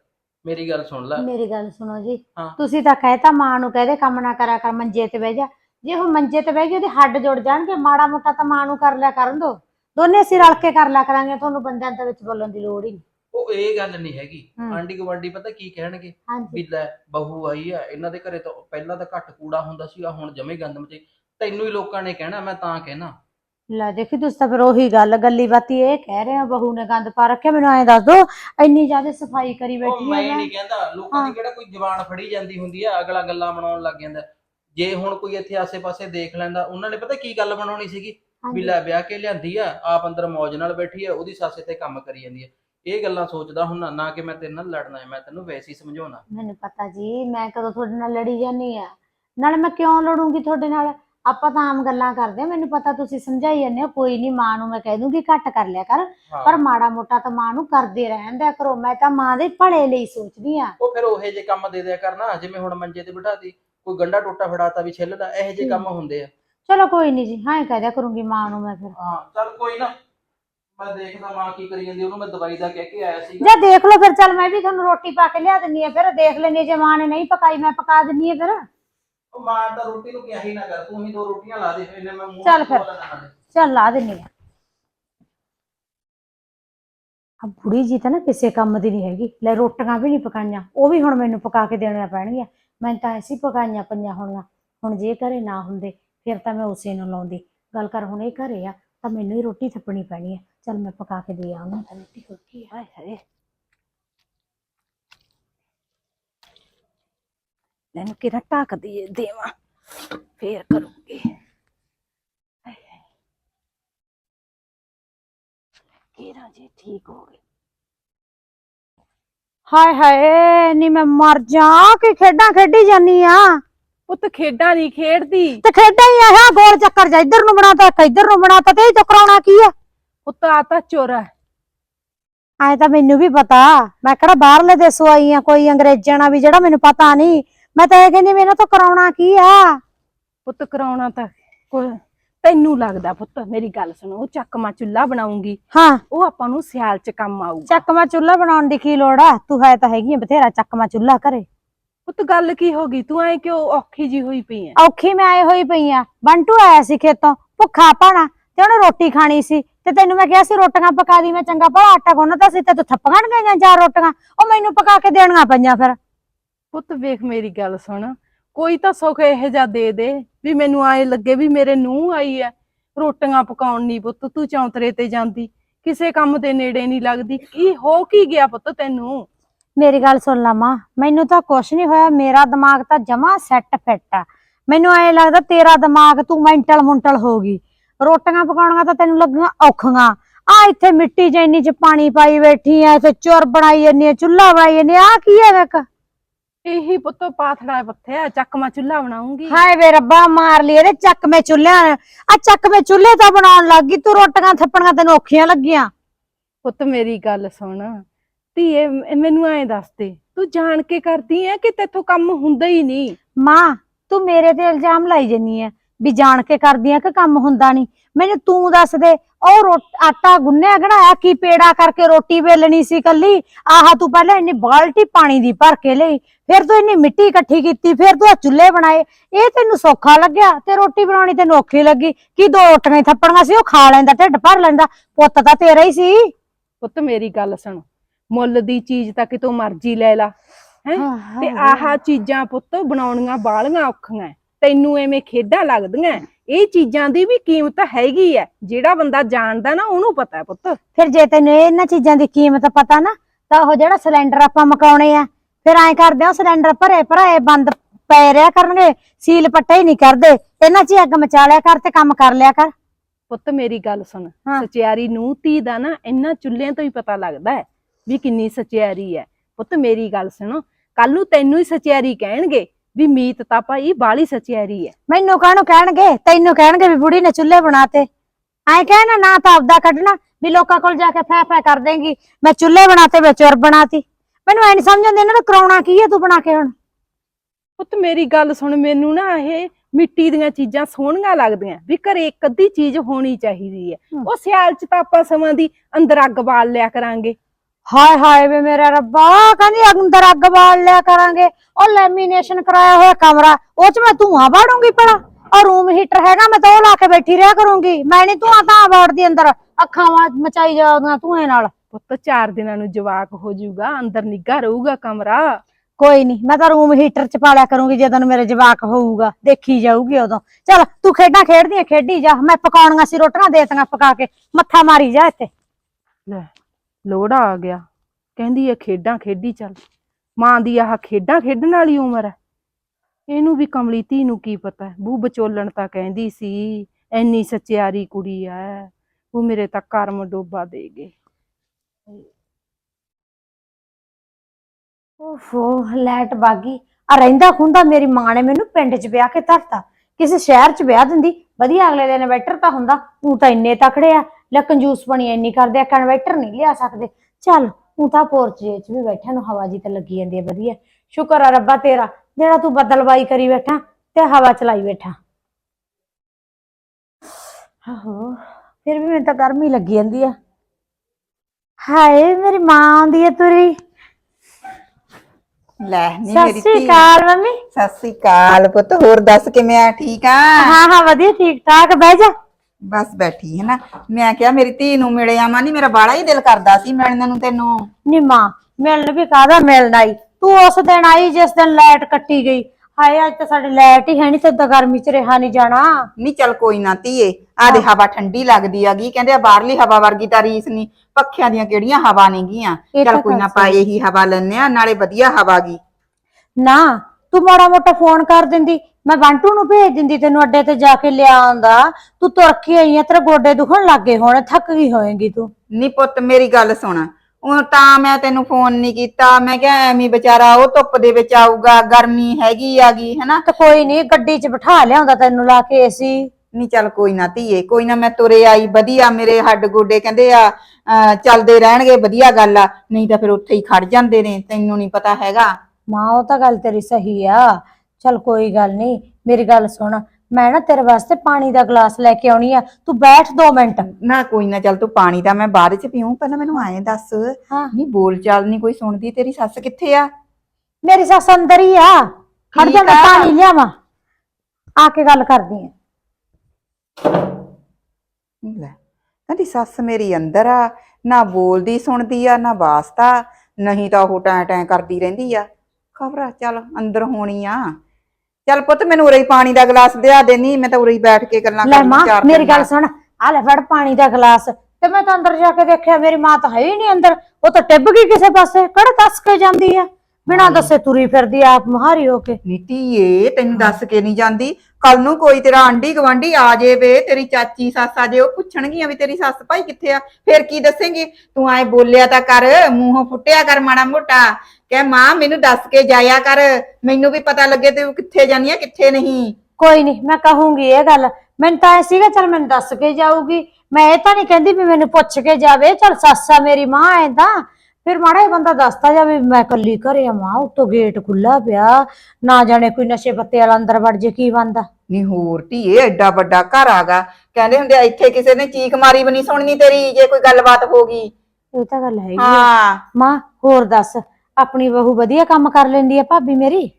ਮੇਰੀ ਗੱਲ ਸੁਣ ਲੈ। ਮੇਰੀ ਗੱਲ ਸੁਣੋ ਜੀ। ਹਾਂ। ਤੁਸੀਂ ਤਾਂ ਕਹਿਤਾ ਮਾਂ ਨੂੰ ਕਹਦੇ ਕੰਮ ਨਾ ਕਰਿਆ ਕਰ ਮੰਜੇ ਤੇ ਬਹਿ ਜਾ। ਜੇ ਉਹ ਮੰਜੇ ਤੇ ਬਹਿ ਗਈ ਉਹਦੇ ਹੱਡ ਜੁੜ ਜਾਣਗੇ। ਮਾੜਾ ਮੋਟਾ ਤਾਂ ਮਾਂ ਨੂੰ ਕਰ ਲਿਆ ਕਰਨ ਦੋ। ਦੋਨੇ ਅਸੀਂ ਰਲ ਕੇ ਕਰ ਲਿਆ ਕਰਾਂਗੇ ਤੁਹਾਨੂੰ ਬੰਦਿਆਂ ਦੇ ਵਿੱਚ ਬੋਲਣ ਦੀ ਲੋੜ ਹੀ ਨਹੀਂ। ਉਹ ਇਹ ਗੱਲ ਨਹੀਂ ਹੈਗੀ। ਹੂੰ। ਆਂਢੀ ਗੁਆਂਢੀ ਪਤਾ ਕੀ ਕਹਿਣਗੇ? ਹਾਂਜੀ। ਵੀ ਲੈ ਬਹੂ ਆਈ ਆ ਇਹਨਾਂ ਦੇ ਘਰੇ ਤਾਂ ਪਹਿਲਾਂ ਤਾਂ ਘੱਟ ਕੂੜਾ ਹੁੰਦਾ ਸੀਗਾ ਹੁਣ ਜਮੇ ਗੰਦ ਮਚੇ ਤੈਨੂੰ ਹੀ ਲੋਕਾਂ ਨੇ ਕਹਿਣਾ ਮੈਂ ਤਾਂ ਕਹਿਣਾ। ਲੈ ਦੇਖੀ ਤੁਸੀਂ ਤਾਂ ਫਿਰ ਉਹੀ ਗੱਲ ਗੱਲੀ ਬਾਤੀ ਇਹ ਕਹਿ ਰਹੇ ਹੋ ਬਹੂ ਨੇ ਗੰਦ ਪਾ ਰੱਖਿਆ ਮੈਨੂੰ ਐਂ ਦੱਸ ਦੋ ਇੰਨੀ ਜ਼ਿਆਦਾ ਸਫ਼ਾਈ ਕਰੀ ਉਹ ਬੈਠੀ ਮੈਂ ਆ ਮੈਂ ਨਹੀਂ ਕਹਿੰਦਾ ਲੋਕਾਂ। ਦੀ ਕਿਹੜਾ ਕੋਈ ਜ਼ਬਾਨ ਫੜੀ ਜਾਂਦੀ ਹੁੰਦੀ ਆ ਅਗਲਾ ਗੱਲਾਂ ਬਣਾਉਣ ਲੱਗ ਜਾਂਦਾ। ਜੇ ਹੁਣ ਕੋਈ ਇੱਥੇ ਆਸੇ-ਪਾਸੇ ਦੇਖ ਲੈਂਦਾ ਉਹਨਾਂ ਨੇ ਪਤਾ ਕੀ ਗੱਲ ਬਣਾਉਣੀ ਸੀਗੀ? ਵੀ। ਲੈ ਵਿਆਹ ਕੇ ਲਿਆਂਦੀ ਆ ਆਪ ਅੰਦਰ ਮੌਜ ਨਾਲ ਬੈਠੀ ਆ ਉਹਦੀ ਸੱਸ ਇੱਥੇ ਕੰਮ ਕਰੀ ਜਾਂਦੀ ਆ। ਇਹ ਗੱਲਾਂ ਸੋਚਦਾ ਹੁੰਨਾ ਨਾ ਕਿ ਮੈਂ ਤੇਰੇ ਨਾਲ ਲੜਨਾ ਹੈ ਮੈਂ ਤੈਨੂੰ ਵੈਸੇ ਹੀ ਸਮਝਾਉਣਾ। ਮੈਨੂੰ ਪਤਾ ਜੀ ਮੈਂ ਕਦੋਂ ਤੁਹਾਡੇ ਨਾਲ ਲੜੀ ਜਾਨੀ ਆ? ਨਾਲੇ ਮੈਂ ਕਿਉਂ ਲੜੂੰਗੀ ਤੁਹਾਡੇ ਨਾਲ? ਆਪਾਂ ਤਾਂ ਆਮ ਗੱਲਾਂ ਕਰਦੇ ਆ ਮੈਨੂੰ ਪਤਾ ਤੁਸੀਂ ਸਮਝਾਈ ਜਾਂਦੇ ਹੋ ਕੋਈ ਨਹੀਂ ਮਾਂ ਨੂੰ ਮੈਂ ਕਹਿ ਦੂੰਗੀ ਘੱਟ ਕਰ ਲਿਆ ਕਰ ਪਰ ਹਾਂ ਮਾੜਾ ਮੋਟਾ ਤਾਂ ਮਾਂ ਨੂੰ ਕਰਦੇ ਰਹਿਣ ਦਿਆ ਕਰੋ ਮੈਂ ਤਾਂ ਮਾਂ ਦੇ ਭਲੇ ਲਈ ਸੋਚਦੀ ਆ ਉਹ ਫਿਰ ਉਹੇ ਜੇ ਕੰਮ ਦੇ ਦਿਆ ਕਰਨਾ ਜਿਵੇਂ ਹੁਣ ਮੰਜੇ ਤੇ ਬਿਠਾਤੀ ਕੋਈ ਗੰਡਾ ਟੋਟਾ ਫੜਾਤਾ ਵੀ ਛਿੱਲਦਾ ਇਹੋ ਜਿਹੇ ਕੰਮ ਹੁੰਦੇ ਆ। ਚਲੋ ਕੋਈ ਨਹੀਂ ਜੀ ਹਾਂ ਕਹਿ ਦਿਆ ਕਰੂੰਗੀ ਮਾਂ ਨੂੰ ਮੈਂ ਫਿਰ। ਹਾਂ ਚੱਲ ਕੋਈ ਨਾ ਮੈਂ ਦੇਖਦਾ ਮਾਂ ਕੀ ਕਰੀ ਜਾਂਦੀ ਉਹਨੂੰ ਮੈਂ ਦਵਾਈ ਦਾ ਕਹਿ ਕੇ ਆਇਆ ਸੀ ਜਾਂ ਦੇਖ ਲਓ ਫਿਰ ਚੱਲ ਮੈਂ ਵੀ ਤੁਹਾਨੂੰ ਰੋਟੀ ਪਾ ਕੇ ਲਿਆ ਦਿੰਨੀ ਆ ਫਿਰ ਦੇਖ ਲੈਣੀ ਜੇ ਮਾਂ ਨੇ ਨਹੀਂ ਪਕਾਈ ਮੈਂ ਪਕਾ ਦਿੰਨੀ ਆ ਫਿਰ। ਉਹ ਮਾਂ ਤਾਂ ਰੋਟੀ ਨੂੰ ਕਿਹਾ ਹੀ ਨਾ ਕਰ ਤੂੰ ਹੀ ਦੋ ਰੋਟੀਆਂ ਲਾ ਦੇ ਇਹਨੇ ਮੈਂ ਮੂੰਹ ਚੱਲ ਫਿਰ। ਧੋ ਲੈਣਾ ਨਾਲੇ। ਚੱਲ ਲਾ ਦਿੰਨੀ ਆ। ਆ ਬੁੜੀ ਜੀ ਤਾਂ ਨਾ ਕਿਸੇ ਕੰਮ ਦੀ ਨਹੀਂ ਹੈਗੀ ਲੈ ਰੋਟੀਆਂ ਵੀ ਨਹੀਂ ਪਕਾਈਆਂ ਉਹ ਵੀ ਹੁਣ ਮੈਨੂੰ ਪਕਾ ਕੇ ਦੇਣੀਆਂ ਪੈਣਗੀਆਂ। ਮੈਂ ਤਾਂ ਐਸੀ ਪਕਾਈਆਂ ਪਈਆਂ ਹੋਣੀਆਂ ਹੁਣ ਜੇ ਘਰੇ ਨਾ ਹੁੰਦੇ ਫਿਰ ਤਾਂ ਮੈਂ ਉਸੇ ਨੂੰ ਲਾਉਂਦੀ। ਗੱਲ ਕਰ ਹੁਣ ਇਹ ਘਰੇ ਆ ਤਾਂ ਮੈਨੂੰ ਹੀ ਰੋਟੀ ਥੱਪਣੀ ਪੈਣੀ ਹੈ ਚੱਲ ਮੈਂ ਪਕਾ ਕੇ ਦੇ ਆਉਂ ਤਾਂ ਰੋਟੀ ਰੋਟੀ ਹਾਏ ਹਾਏ। ਮੈਨੂੰ ਕਿਹੜਾ ਢੱਕ ਦੀ ਦੇਵਾਂ? ਫੇਰ ਕਰੂੰਗੀ। ਕਿਹੜਾ ਜੇ ਠੀਕ ਹੋ ਗਏ ਹਾਏ ਹਾਏ ਨੀ ਮੈਂ ਮਰ ਜਾ ਕਿ ਖੇਡਾਂ ਖੇਡੀ ਜਾਨੀ ਆ? ਪੁੱਤ ਖੇਡਾਂ ਨਹੀਂ ਖੇਡਦੀ। ਤੇ ਖੇਡਾਂ ਹੀ ਆ ਗੋਲ ਚੱਕਰ ਜਾ ਇੱਧਰ ਨੂੰ ਬਣਾਤਾ ਇੱਕ ਇੱਧਰ ਨੂੰ ਬਣਾਤਾ ਤੇ ਇਹ ਚ ਕਰਾਉਣਾ ਕੀ ਆ? ਪੁੱਤ ਆ ਤਾਂ ਚੋਰਾ ਹੈ। ਐ ਤਾਂ ਮੈਨੂੰ ਵੀ ਪਤਾ। ਮੈਂ ਕਿਹੜਾ ਬਾਹਰਲੇ ਦੇਸੋਂ ਆਈ ਆ ਕੋਈ ਅੰਗਰੇਜ਼ਾਂ ਨਾਲ ਵੀ ਜਿਹੜਾ ਮੈਨੂੰ ਪਤਾ ਨਹੀਂ। ਮੈਂ ਤਾਂ ਇਹ ਕਹਿੰਦੀ ਵੀ ਇਹਨਾਂ ਤੋਂ ਕਰਾਉਣਾ ਕੀ ਆ? ਪੁੱਤ ਕਰਾਉਣਾ ਤਾਂ ਕੋਈ ਤੈਨੂੰ ਲੱਗਦਾ ਪੁੱਤ ਮੇਰੀ ਗੱਲ ਸੁਣੋ ਉਹ ਚੱਕਮਾ ਚੁੱਲਾ ਬਣਾਉਂਗੀ। ਹਾਂ। ਉਹ ਆਪਾਂ ਨੂੰ ਸਿਆਲ ਚ ਕੰਮ ਆਊਗਾ। ਚੱਕਮਾ ਚੁੱਲ੍ਹਾ ਬਣਾਉਣ ਦੀ ਕੀ ਲੋੜ ਆ? ਤੂੰ ਹੈ ਤਾਂ ਹੈਗੀ ਆ ਬਥੇਰਾ ਚੱਕਮਾ ਚੁੱਲ੍ਹਾ ਘਰੇ। ਪੁੱਤ ਗੱਲ ਕੀ ਹੋ ਗਈ? ਤੂੰ ਐ ਕਿਉਂ ਔਖੀ ਜੀ ਹੋਈ ਪਈ ਐ? ਔਖੀ ਮੈਂ ਆਏ ਹੋਈ ਪਈ ਆ। ਬੰਟੂ ਆਇਆ ਸੀ ਖੇਤੋਂ ਭੁੱਖਾ ਪਾਣਾ ਤੇ ਉਹਨੇ ਰੋਟੀ ਖਾਣੀ ਸੀ। ਤੇ ਤੈਨੂੰ ਮੈਂ ਕਿਹਾ ਸੀ ਰੋਟੀਆਂ ਪਕਾ ਦੀ ਮੈਂ ਚੰਗਾ ਭਲਾ ਆਟਾ ਗੁੰਨਤਾ ਸੀ ਤੇ ਤੂੰ ਥੱਪੀਆਂ ਨੀ ਗਈਆਂ ਚਾਰ ਰੋਟੀਆਂ? ਉਹ ਮੈਨੂੰ ਪਕਾ ਕੇ ਦੇਣੀਆਂ ਪਈਆਂ ਫਿਰ। ਪੁੱਤ ਵੇਖ ਮੇਰੀ ਗੱਲ ਸੁਣ। ਕੋਈ ਤਾਂ ਸੁੱਖ ਇਹ ਜਾ ਦੇ ਦੇ ਵੀ ਮੈਨੂੰ ਆਏ ਲੱਗੇ ਵੀ ਮੇਰੇ ਨੂੰ ਆਈ ਐ। ਰੋਟੀਆਂ ਪਕਾਉਣ ਨਹੀਂ ਪੁੱਤ, ਤੂੰ ਚੌਂਤਰੇ ਤੇ ਜਾਂਦੀ। ਕਿਸੇ ਕੰਮ ਦੇ ਨੇੜੇ ਨਹੀਂ ਲੱਗਦੀ। ਕੀ ਹੋ ਕੀ ਗਿਆ ਪੁੱਤ ਤੈਨੂੰ? ਮੇਰੀ ਗੱਲ ਸੁਣ ਲਾ ਮਾਂ, ਮੈਨੂੰ ਤਾਂ ਕੁਛ ਨਹੀਂ ਹੋਇਆ, ਮੇਰਾ ਦਿਮਾਗ ਤਾਂ ਜਮਾ ਸੈੱਟ ਫਿੱਟ ਆ। ਮੈਨੂੰ ਐ ਲੱਗਦਾ ਤੇਰਾ ਦਿਮਾਗ ਤੂੰ ਮੈਂਟਲ ਮੁੰਟਲ ਹੋ ਗਈ। ਰੋਟੀਆਂ ਪਕਾਉਣੀਆਂ ਤਾਂ ਤੈਨੂੰ ਲੱਗੀਆਂ ਔਖੀਆਂ। ਆ ਇੱਥੇ ਮਿੱਟੀ ਚ ਇੰਨੀ ਚ ਪਾਣੀ ਪਾਈ ਬੈਠੀ ਐ ਇੱਥੇ ਚੁਰ ਬਣਾਈ ਜੰਨੀ ਚੁੱਲ੍ਹਾ ਬਣਾਈ ਜੰਨੀ ਆ ਕੀ ਹੈ ਵੇਖ। ਇਹੀ ਪੁੱਤ ਪਾਥੜਾ ਪੱਥਿਆ ਚੱਕਮਾ ਚੁੱਲਾ ਬਣਾਉਂਗੀ। ਹਾਏ ਵੇ ਰੱਬਾ ਮਾਰ ਲਈ ਇਹਦੇ ਚੱਕਵੇਂ ਚੁੱਲ੍ਹਿਆਂ ਨੇ ਆ ਚੱਕਵੇਂ ਚੁੱਲ੍ਹੇ ਤਾਂ ਬਣਾਉਣ ਲੱਗ ਗਈ ਤੂੰ ਰੋਟੀਆਂ ਥੱਪਣੀਆਂ ਤੈਨੂੰ ਔਖੀਆਂ ਲੱਗੀਆਂ। ਪੁੱਤ ਮੇਰੀ ਗੱਲ ਸੁਣ ਧੀਏ ਮ- ਮੈਨੂੰ ਐਂ ਦੱਸ ਦੇ ਤੂੰ ਜਾਣ ਕੇ ਕਰਦੀ ਐ ਕਿ ਤੇਥੋਂ ਕੰਮ ਹੁੰਦਾ ਹੀ ਨਹੀਂ? ਮਾਂ ਤੂੰ ਮੇਰੇ ਤੇ ਇਲਜ਼ਾਮ ਲਾਈ ਜੰਨੀ ਐ ਵੀ ਜਾਣ ਕੇ ਕਰਦੀ ਆ ਕਿ ਕੰਮ ਹੁੰਦਾ ਨਹੀਂ? ਮੈਨੂੰ ਤੂੰ ਦੱਸ ਦੇ ਉਹ ਆਟਾ ਗੁੰਨਿਆ ਗਣਾਇਆ ਕੀ ਪੇੜਾ ਕਰਕੇ ਰੋਟੀ ਵੇਲਣੀ ਸੀ ਕੱਲੀ ਆਹ ਤੂੰ ਪਹਿਲਾਂ ਇੰਨੀ ਬਾਲਟੀ ਪਾਣੀ ਦੀ ਭਰ ਕੇ ਲਈ ਫਿਰ ਤੂੰ ਇੰਨੀ ਮਿੱਟੀ ਇਕੱਠੀ ਕੀਤੀ ਫਿਰ ਤੂੰ ਆ ਚੁੱਲ੍ਹੇ ਬਣਾਏ। ਇਹ ਤੈਨੂੰ ਸੌਖਾ ਲੱਗਿਆ ਤੇ ਰੋਟੀ ਬਣਾਉਣੀ ਤੈਨੂੰ ਔਖੀ ਲੱਗੀ। ਕੀ ਦੋ ਰੋਟੀਆਂ ਹੀ ਥੱਪਣੀਆਂ ਸੀ ਉਹ ਖਾ ਲੈਂਦਾ ਢਿੱਡ ਭਰ ਲੈਂਦਾ। ਪੁੱਤ ਤਾਂ ਤੇਰਾ ਹੀ ਸੀ। ਪੁੱਤ ਮੇਰੀ ਗੱਲ ਸੁਣ। ਮੁੱਲ ਦੀ ਚੀਜ਼ ਤਾਂ ਕਿਤੋਂ ਮਰਜ਼ੀ ਲੈ ਲਾ ਹੈ? ਤੇ ਆਹ ਚੀਜ਼ਾਂ ਪੁੱਤ ਬਣਾਉਣੀਆਂ ਬਾਲੀਆਂ ਔਖੀਆਂ। ਤੈਨੂੰ ਐਵੇਂ ਖੇਡਾਂ ਲੱਗਦੀਆਂ। ਇਹ ਚੀਜ਼ਾਂ ਦੀ ਵੀ ਕੀਮਤ ਹੈਗੀ ਐ। ਜਿਹੜਾ ਬੰਦਾ ਜਾਣਦਾ ਨਾ ਉਹਨੂੰ ਪਤਾ ਪੁੱਤ। ਫਿਰ ਜੇ ਤੈਨੂੰ ਇਹਨਾਂ ਚੀਜ਼ਾਂ ਦੀ ਕੀਮਤ ਪਤਾ ਨਾ ਤਾਂ ਉਹ ਜਿਹੜਾ ਸਿਲੰਡਰ ਆਪਾਂ ਮਕਾਉਣੇ ਆ ਫਿਰ ਐਂ ਕਰਦੇ ਆ ਉਹ ਸਿਲੰਡਰ ਭਰੇ ਭਰਾਏ ਬੰਦ ਪੈ ਰਿਆ ਕਰਨਗੇ ਸੀਲ ਪੱਟੇ ਹੀ ਨਹੀਂ ਕਰਦੇ। ਇਹਨਾਂ 'ਚ ਹੀ ਅੱਗ ਮਚਾ ਲਿਆ ਕਰ ਤੇ ਕੰਮ ਕਰ ਲਿਆ ਕਰ। ਪੁੱਤ ਮੇਰੀ ਗੱਲ ਸੁਣ। ਹਾਂ। ਸਚਿਆਰੀ ਨੂੰ ਧੀ ਦਾ ਨਾ ਇੰਨਾ ਚੁੱਲ੍ਹਿਆਂ ਤੋਂ ਹੀ ਪਤਾ ਲੱਗਦਾ ਹੈ ਵੀ ਕਿੰਨੀ ਸਚਿਆਰੀ ਹੈ ਪੁੱਤ ਮੇਰੀ ਗੱਲ ਸੁਣੋ। ਕੱਲ ਨੂੰ ਤੈਨੂੰ ਹੀ ਸਚਿਆਰੀ ਕਹਿਣਗੇ। ਵੀ ਮੀਤ ਤਾਂ ਭਾਈ ਬਾਲੀ ਸਚਿਆਰੀ ਹੈ। ਮੈਨੂੰ ਕਾਹਨੂੰ ਕਹਿਣਗੇ? ਤੈਨੂੰ ਕਹਿਣਗੇ ਵੀ ਬੁੜੀ ਨੇ ਚੁੱਲ੍ਹੇ ਬਣਾਤੇ। ਐਂ ਕਹਿਣਾ ਨਾ ਤਾਂ ਆਪਦਾ ਕੱਢਣਾ ਵੀ ਲੋਕਾਂ ਕੋਲ ਜਾ ਕੇ ਫੈ ਫੈ ਕਰ ਦੇਂਗੀ ਮੈਂ ਚੁੱਲ੍ਹੇ ਬਣਾਤੇ ਵਿੱਚ ਔਰ ਬਣਾਤੀ। ਮੈਨੂੰ ਐ ਨਹੀਂ ਸਮਝ ਆਉਂਦੀ ਇਹਨਾਂ ਨੂੰ ਕਰਾਉਣਾ ਕੀ ਹੈ ਤੂੰ ਬਣਾ ਕੇ ਹੁਣ? ਪੁੱਤ ਮੇਰੀ ਗੱਲ ਸੁਣ ਮੈਨੂੰ ਨਾ ਇਹ ਮਿੱਟੀ ਦੀਆਂ ਚੀਜ਼ਾਂ ਸੋਹਣੀਆਂ ਲੱਗਦੀਆਂ ਵੀ ਘਰੇ ਇੱਕ ਅੱਧੀ ਚੀਜ਼ ਹੋਣੀ ਚਾਹੀਦੀ ਹੈ। ਉਹ ਸਿਆਲ ਚ ਤਾਂ ਆਪਾਂ ਸਮਾਂ ਦੀ ਅੰਦਰ ਅੱਗ ਬਾਲ ਲਿਆ ਕਰਾਂਗੇ। ਹਾਏ ਹਾਏ ਵੇ ਮੇਰਾ ਰੱਬਾ ਕਹਿੰਦੀ ਅੰਦਰ ਅੱਗ ਬਾਲ ਲਿਆ ਕਰਾਂਗੇ। ਉਹ ਲੈਮੀਨੇਸ਼ਨ ਕਰਾਇਆ ਹੋਇਆ ਕਮਰਾ ਉਹ ਚ ਮੈਂ ਧੂਆਂ ਬਾੜੂੰਗੀ ਭਲਾ। ਔਰ ਰੂਮ ਹੀਟਰ ਹੈਗਾ ਮੈਂ ਤਾਂ ਉਹ ਲਾ ਕੇ ਬੈਠੀ ਰਿਹਾ ਕਰੂੰਗੀ। ਮੈਂ ਨਹੀਂ ਧੂਆਂ ਤਾਂ ਬਾੜਦੀ ਅੰਦਰ। ਅੱਖਾਂ ਮਚਾਈ ਜਾਉਂਦੀਆਂ ਧੂਏ ਨਾਲ। ਪੁੱਤ ਚਾਰ ਦਿਨਾਂ ਨੂੰ ਜਵਾਕ ਹੋ ਜਾਊਗਾ ਅੰਦਰ ਨਿੱਘਾ ਰਹੂਗਾ ਕਮਰਾ। ਕੋਈ ਨਹੀਂ ਮੈਂ ਤਾਂ ਰੂਮ ਹੀਟਰ ਚ ਪਾਲਿਆ ਕਰੂੰਗੀ ਜਦੋਂ ਮੇਰੇ ਜਵਾਕ ਹੋਊਗਾ। ਦੇਖੀ ਜਾਊਗੀ ਉਦੋਂ। ਚਲ ਤੂੰ ਖੇਡਾਂ ਖੇਡਦੀ ਆਂ, ਖੇਡੀ ਜਾ। ਮੈਂ ਪਕਾਉਣੀਆਂ ਸੀ ਰੋਟੀਆਂ ਦੇਤੀਆਂ ਪਕਾ ਕੇ। ਮੱਥਾ ਮਾਰੀ ਜਾ ਇੱਥੇ। ਲੈ ਲੋੜਾ ਆ ਗਿਆ। ਕਹਿੰਦੀ ਐ ਖੇਡਾਂ ਖੇਡੀ ਚੱਲ। ਮਾਂ ਦੀ ਆਹ ਖੇਡਾਂ ਖੇਡਣ ਵਾਲੀ ਉਮਰ ਹੈ। ਇਹਨੂੰ ਵੀ ਕਮਲੀ ਧੀ ਨੂੰ ਕੀ ਪਤਾ ਬੂ ਬਚੋਲਣ ਤਾਂ ਕਹਿੰਦੀ ਸੀ, ਐਨੀ ਸੱਚਿਆਰੀ ਕੁੜੀ ਐ ਉਹ ਮੇਰੇ ਤਾਂ ਕਰਮ ਡੋਬਾ ਦੇ ਗਏ ਓਫੋ ਲੈਟ ਬਾਗੀ। ਆ ਰਹਿੰਦਾ ਖੁੰਦਾ ਮੇਰੀ ਮਾਂ ਨੇ ਮੈਨੂੰ ਪਿੰਡ 'ਚ ਵਿਆਹ ਕੇ ਧਰਤਾ। ਕਿਸੇ ਸ਼ਹਿਰ 'ਚ ਵਿਆਹ ਦਿੰਦੀ। ਵਧੀਆ ਅਗਲੇ ਦਿਨ ਬੈਟਰ ਤਾਂ ਹੁੰਦਾ। ਤੂੰ ਤਾਂ ਇੰਨੇ ਤਕੜੇ ਆ। ਲੈ ਕੰਜੂਸ ਬਣੀ ਇੰਨੀ ਕਰਦੇ ਆ ਕਨਵੈਟਰ ਨਹੀਂ ਲਿਆ ਸਕਦੇ। ਚੱਲ ਤੂੰ ਤਾਂ ਪੋਰਚ 'ਚ ਵੀ ਬੈਠਾ ਨੂੰ ਹਵਾ ਜੀ ਤੇ ਲੱਗੀ ਜਾਂਦੀ ਹੈ ਵਧੀਆ। ਸ਼ੁਕਰ ਆ ਰੱਬਾ ਤੇਰਾ ਜਿਹੜਾ ਤੂੰ ਬਦਲਵਾਈ ਕਰੀ ਬੈਠਾ ਤੇ ਹਵਾ ਚਲਾਈ ਬੈਠਾ। ਆਹੋ ਫਿਰ ਵੀ ਮੈਨੂੰ ਤਾਂ ਗਰਮੀ ਲੱਗੀ ਜਾਂਦੀ ਆ। ਹਾਏ ਮੇਰੀ ਮਾਂ ਆਉਂਦੀ ਹੈ ਤੁਰੀ। ਲੈ ਨੀ ਸਤਿ ਮੇਰੀ ਸ਼੍ਰੀ ਧੀ। ਅਕਾਲ ਮੰਮੀ। ਸਤਿ ਸ੍ਰੀ ਅਕਾਲ ਪੁੱਤ ਹੋਰ ਦੱਸ ਕਿਵੇਂ ਆ ਠੀਕ ਆ? ਹਾਂ ਹਾਂ ਵਧੀਆ ਠੀਕ ਠਾਕ ਬਹਿ ਜਾ। ਬਸ ਬੈਠੀ ਹੈ ਨਾ। ਮੈਂ ਕਿਹਾ ਮੇਰੀ ਧੀ ਨੂੰ ਮਿਲੇ ਆਵਾਂ ਨਹੀਂ ਮੇਰਾ ਬਾੜਾ ਹੀ ਦਿਲ ਕਰਦਾ ਸੀ ਮਿਲਣ ਨੂੰ ਤੈਨੂੰ। ਨੀ ਮਾਂ ਮਿਲਣ ਵੀ ਕਾਹਦਾ ਮਿਲਣਾ ਈ ਤੂੰ ਉਸ ਦਿਨ ਆਈ ਜਿਸ ਦਿਨ ਲਾਈਟ ਕੱਟੀ ਗਈ। ਹਾਏ ਅੱਜ ਤਾਂ ਸਾਡੀ ਲਾਈਟ ਹੀ ਹੈ ਨਹੀਂ ਤੇ ਤਾਂ ਗਰਮੀ ਚ ਰਿਹਾ ਨਹੀਂ ਜਾਣਾ। ਨਹੀਂ ਚੱਲ ਕੋਈ ਨਾ ਧੀਏ ਆ ਦੇ ਹਵਾ ਠੰਡੀ ਲੱਗਦੀ ਆਗੀ ਕਹਿੰਦੇ ਆ ਬਾਹਰਲੀ ਹਵਾ ਵਰਗੀ ਤਾਂ ਰੀਸ ਨਹੀਂ ਪੱਖਿਆਂ ਦੀਆਂ ਕਿਹੜੀਆਂ ਹਵਾ ਨਹੀਂ ਗੀਆਂ। ਇਹ ਚੱਲ ਤਾਂ ਕੋਈ ਗੱਲ ਨਾ ਪਾ ਇਹੀ ਹਵਾ ਲੈਨੇ ਆ ਨਾਲੇ ਵਧੀਆ ਹਵਾ ਗੀ। ਨਾ ਤੂੰ ਮਾੜਾ ਮੋਟਾ ਫੋਨ ਕਰ ਦਿੰਦੀ। ਮੈਂ ਬੰਟੂ ਨੂੰ ਭੇਜ ਦਿੰਦੀ ਤੈਨੂੰ ਅੱਡੇ ਤੇ ਜਾ ਕੇ ਲਿਆ ਆਉਂਦਾ। ਤੂੰ ਤੁਰ ਕੇ ਆਈ ਆ ਤੇਰੇ ਗੋਡੇ ਦੁਖਣ ਲੱਗੇ ਹੁਣ ਥੱਕ ਗਈ ਹੋਏਗੀ ਤੂੰ। ਨੀ ਪੁੱਤ ਮੇਰੀ ਗੱਲ ਸੁਣ। ਉਹ ਤਾਂ ਮੈਂ ਤੈਨੂੰ ਫੋਨ ਨਹੀਂ ਕੀਤਾ ਮੈਂ ਕਿਹਾ ਐਵੇਂ ਵਿਚਾਰਾ ਉਹ ਧੁੱਪ ਦੇ ਵਿੱਚ ਆਊਗਾ ਗਰਮੀ ਹੈਗੀ ਆਗੀ ਹੈਨਾ? ਤੇ ਕੋਈ ਨਹੀਂ ਗੱਡੀ 'ਚ ਬਿਠਾ ਲਿਆਉਂਦਾ ਤੈਨੂੰ ਲਾ ਕੇ ਏਸੀ। ਨਹੀਂ ਚੱਲ ਕੋਈ ਨਾ ਧੀਏ ਕੋਈ ਨਾ ਮੈਂ ਤੁਰੇ ਆਈ ਵਧੀਆ ਮੇਰੇ ਹੱਡ ਗੋਡੇ ਕਹਿੰਦੇ ਆ ਅਹ ਚੱਲਦੇ ਰਹਿਣਗੇ ਵਧੀਆ ਗੱਲ ਆ। ਨਹੀਂ ਤਾਂ ਫਿਰ ਉੱਥੇ ਹੀ ਖੜ ਜਾਂਦੇ ਨੇ ਤੈਨੂੰ ਨਹੀਂ ਪਤਾ ਹੈਗਾ। ਮਾਂ ਉਹ ਤਾਂ ਗੱਲ ਤੇਰੀ ਸਹੀ ਆ। ਚਲ ਕੋਈ ਗੱਲ ਨਹੀਂ ਮੇਰੀ ਗੱਲ ਸੁਣ ਮੈਂ ਨਾ ਤੇਰੇ ਵਾਸਤੇ ਪਾਣੀ ਦਾ ਗਲਾਸ ਲੈ ਕੇ ਆਉਣੀ ਆ ਤੂੰ ਬੈਠ 2 ਮਿੰਟ। ਨਾ ਕੋਈ ਨਾ ਚੱਲ ਤੂੰ ਪਾਣੀ ਤਾਂ ਮੈਂ ਬਾਅਦ ਚ ਪੀਉਂ ਪਹਿਲਾਂ ਮੈਨੂੰ ਐਂ ਦੱਸ ਹਾਂ। ਨਹੀਂ ਬੋਲ ਚਾਲ ਨਹੀਂ ਕੋਈ ਸੁਣਦੀ ਤੇਰੀ ਸੱਸ ਕਿੱਥੇ ਆ? ਮੇਰੀ ਸੱਸ ਅੰਦਰ ਹੀ ਆ ਖੜ ਜਾ ਠੀਕ ਮੈਂ ਆ। ਪਾਣੀ ਲਿਆਵਾਂ। ਆ ਕੇ ਗੱਲ ਕਰਦੀ ਆ। ਲੈ ਕਹਿੰਦੀ ਸੱਸ ਮੇਰੀ ਅੰਦਰ ਆ ਨਾ ਬੋਲਦੀ ਸੁਣਦੀ ਆ ਨਾ ਵਾਸਤਾ ਨਹੀਂ ਤਾਂ ਉਹ ਟੈਂ ਟੈਂ ਕਰਦੀ ਰਹਿੰਦੀ ਆ। ਖਬਰ ਚੱਲ ਅੰਦਰ ਹੋਣੀ ਆ। ਚੱਲ ਪੁੱਤ ਮੈਨੂੰ ਉਰੇ ਹੀ ਪਾਣੀ ਦਾ ਗਲਾਸ ਦਿਆ ਦੇਨੀ ਮੈਂ ਤਾਂ ਉਰੇ ਹੀ ਬੈਠ ਕੇ ਗੱਲਾਂ ਲੈ ਮਾਂ ਚਾਰ ਮੇਰੀ ਗੱਲ। ਸੁਣ ਆ ਲੈ ਫੜ ਪਾਣੀ ਦਾ ਗਲਾਸ ਤੇ ਮੈਂ ਤਾਂ ਅੰਦਰ ਜਾ ਕੇ ਦੇਖਿਆ ਮੇਰੀ ਮਾਂ ਤਾਂ ਹੈ ਹੀ ਨਹੀਂ ਅੰਦਰ। ਉਹ ਤਾਂ ਟਿੱਬ ਗਈ ਕਿਸੇ ਪਾਸੇ ਕਿਹੜਾ ਦੱਸ ਕੇ ਜਾਂਦੀ ਆ? ਬਿਨਾਂ ਦੱਸੇ ਤੁਰੀ ਫਿਰਦੀ ਆ ਆਪ ਮਹਾਰੀ ਹੋ ਕੇ। ਨੀਤੀਏ ਤੈਨੂੰ ਦੱਸ ਕੇ ਨਹੀਂ ਜਾਂਦੀ। ਕੱਲ ਨੂੰ ਕੋਈ ਤੇਰਾ ਆਂਢੀ ਗਵਾਂਢੀ ਆ ਜੇ ਵੇ ਤੇਰੀ ਚਾਚੀ ਸੱਸ ਆ ਜੇ ਉਹ ਪੁੱਛਣਗੀਆਂ ਵੀ ਤੇਰੀ ਸੱਸ ਭਾਈ ਕਿੱਥੇ ਆ। ਫੇਰ ਕੀ ਦੱਸੇਂਗੀ? ਤੂੰ ਐ ਬੋਲਿਆ ਤਾਂ ਕਰ ਮੂੰਹੋਂ ਫੁੱਟਿਆ ਕਰ ਮਾੜਾ ਮੋਟਾ। ਕਹਿ ਮਾਂ ਮੈਨੂੰ ਦੱਸ ਕੇ ਜਾਇਆ ਕਰ। ਮੈਨੂੰ ਵੀ ਪਤਾ ਲੱਗੇ ਤੂੰ ਕਿੱਥੇ ਜਾਨੀ ਆ ਕਿੱਥੇ ਨਹੀਂ? ਕੋਈ ਨਹੀਂ ਮੈਂ ਕਹੂੰਗੀ ਇਹ ਗੱਲ। ਮੈਨੂੰ ਤਾਂ ਐ ਸੀਗਾ ਚਲ ਮੈਨੂੰ ਦੱਸ ਕੇ ਜਾਊਗੀ। ਮੈਂ ਇਹ ਤਾਂ ਨਹੀਂ ਕਹਿੰਦੀ ਵੀ ਮੈਨੂੰ ਪੁੱਛ ਕੇ ਜਾਵੇ ਚਲ ਸੱਸਾ ਮੇਰੀ ਮਾਂ ਐ ਤਾਂ ਫਿਰ ਮਾੜਾ ਜਿਹਾ ਬੰਦਾ ਦੱਸਦਾ ਜਾਵੇ ਵੀ ਮੈਂ ਕੱਲੀ ਘਰੇ ਆ ਮਾਂ ਉੱਤੋਂ ਗੇਟ ਖੁੱਲਾ ਪਿਆ। ਨਾ ਜਾਣੇ ਕੋਈ ਨਸ਼ੇ ਪੱਤੇ ਵਾਲਾ ਅੰਦਰ ਵੜ ਜੇ ਕੀ ਬੰਦਾ ਨਹੀਂ ਹੋਰ ਧੀਏ ਐਡਾ ਵੱਡਾ ਘਰ ਆਗਾ ਕਹਿੰਦੇ ਹੁੰਦੇ ਆ, ਇੱਥੇ ਕਿਸੇ ਨੇ ਚੀਕ ਮਾਰੀ ਵੀ ਨਹੀਂ ਸੁਣਨੀ ਤੇਰੀ ਜੇ ਕੋਈ ਗੱਲਬਾਤ ਹੋ ਗਈ। ਇਹ ਤਾਂ ਗੱਲ ਹੈਗੀ ਆ। ਹਾਂ। ਮਾਂ ਹੋਰ ਦੱਸ ਆਪਣੀ ਬਹੂ ਵਧੀਆ ਕੰਮ ਕਰ ਲੈਂਦੀ ਆ ਭਾਬੀ ਮੇਰੀ?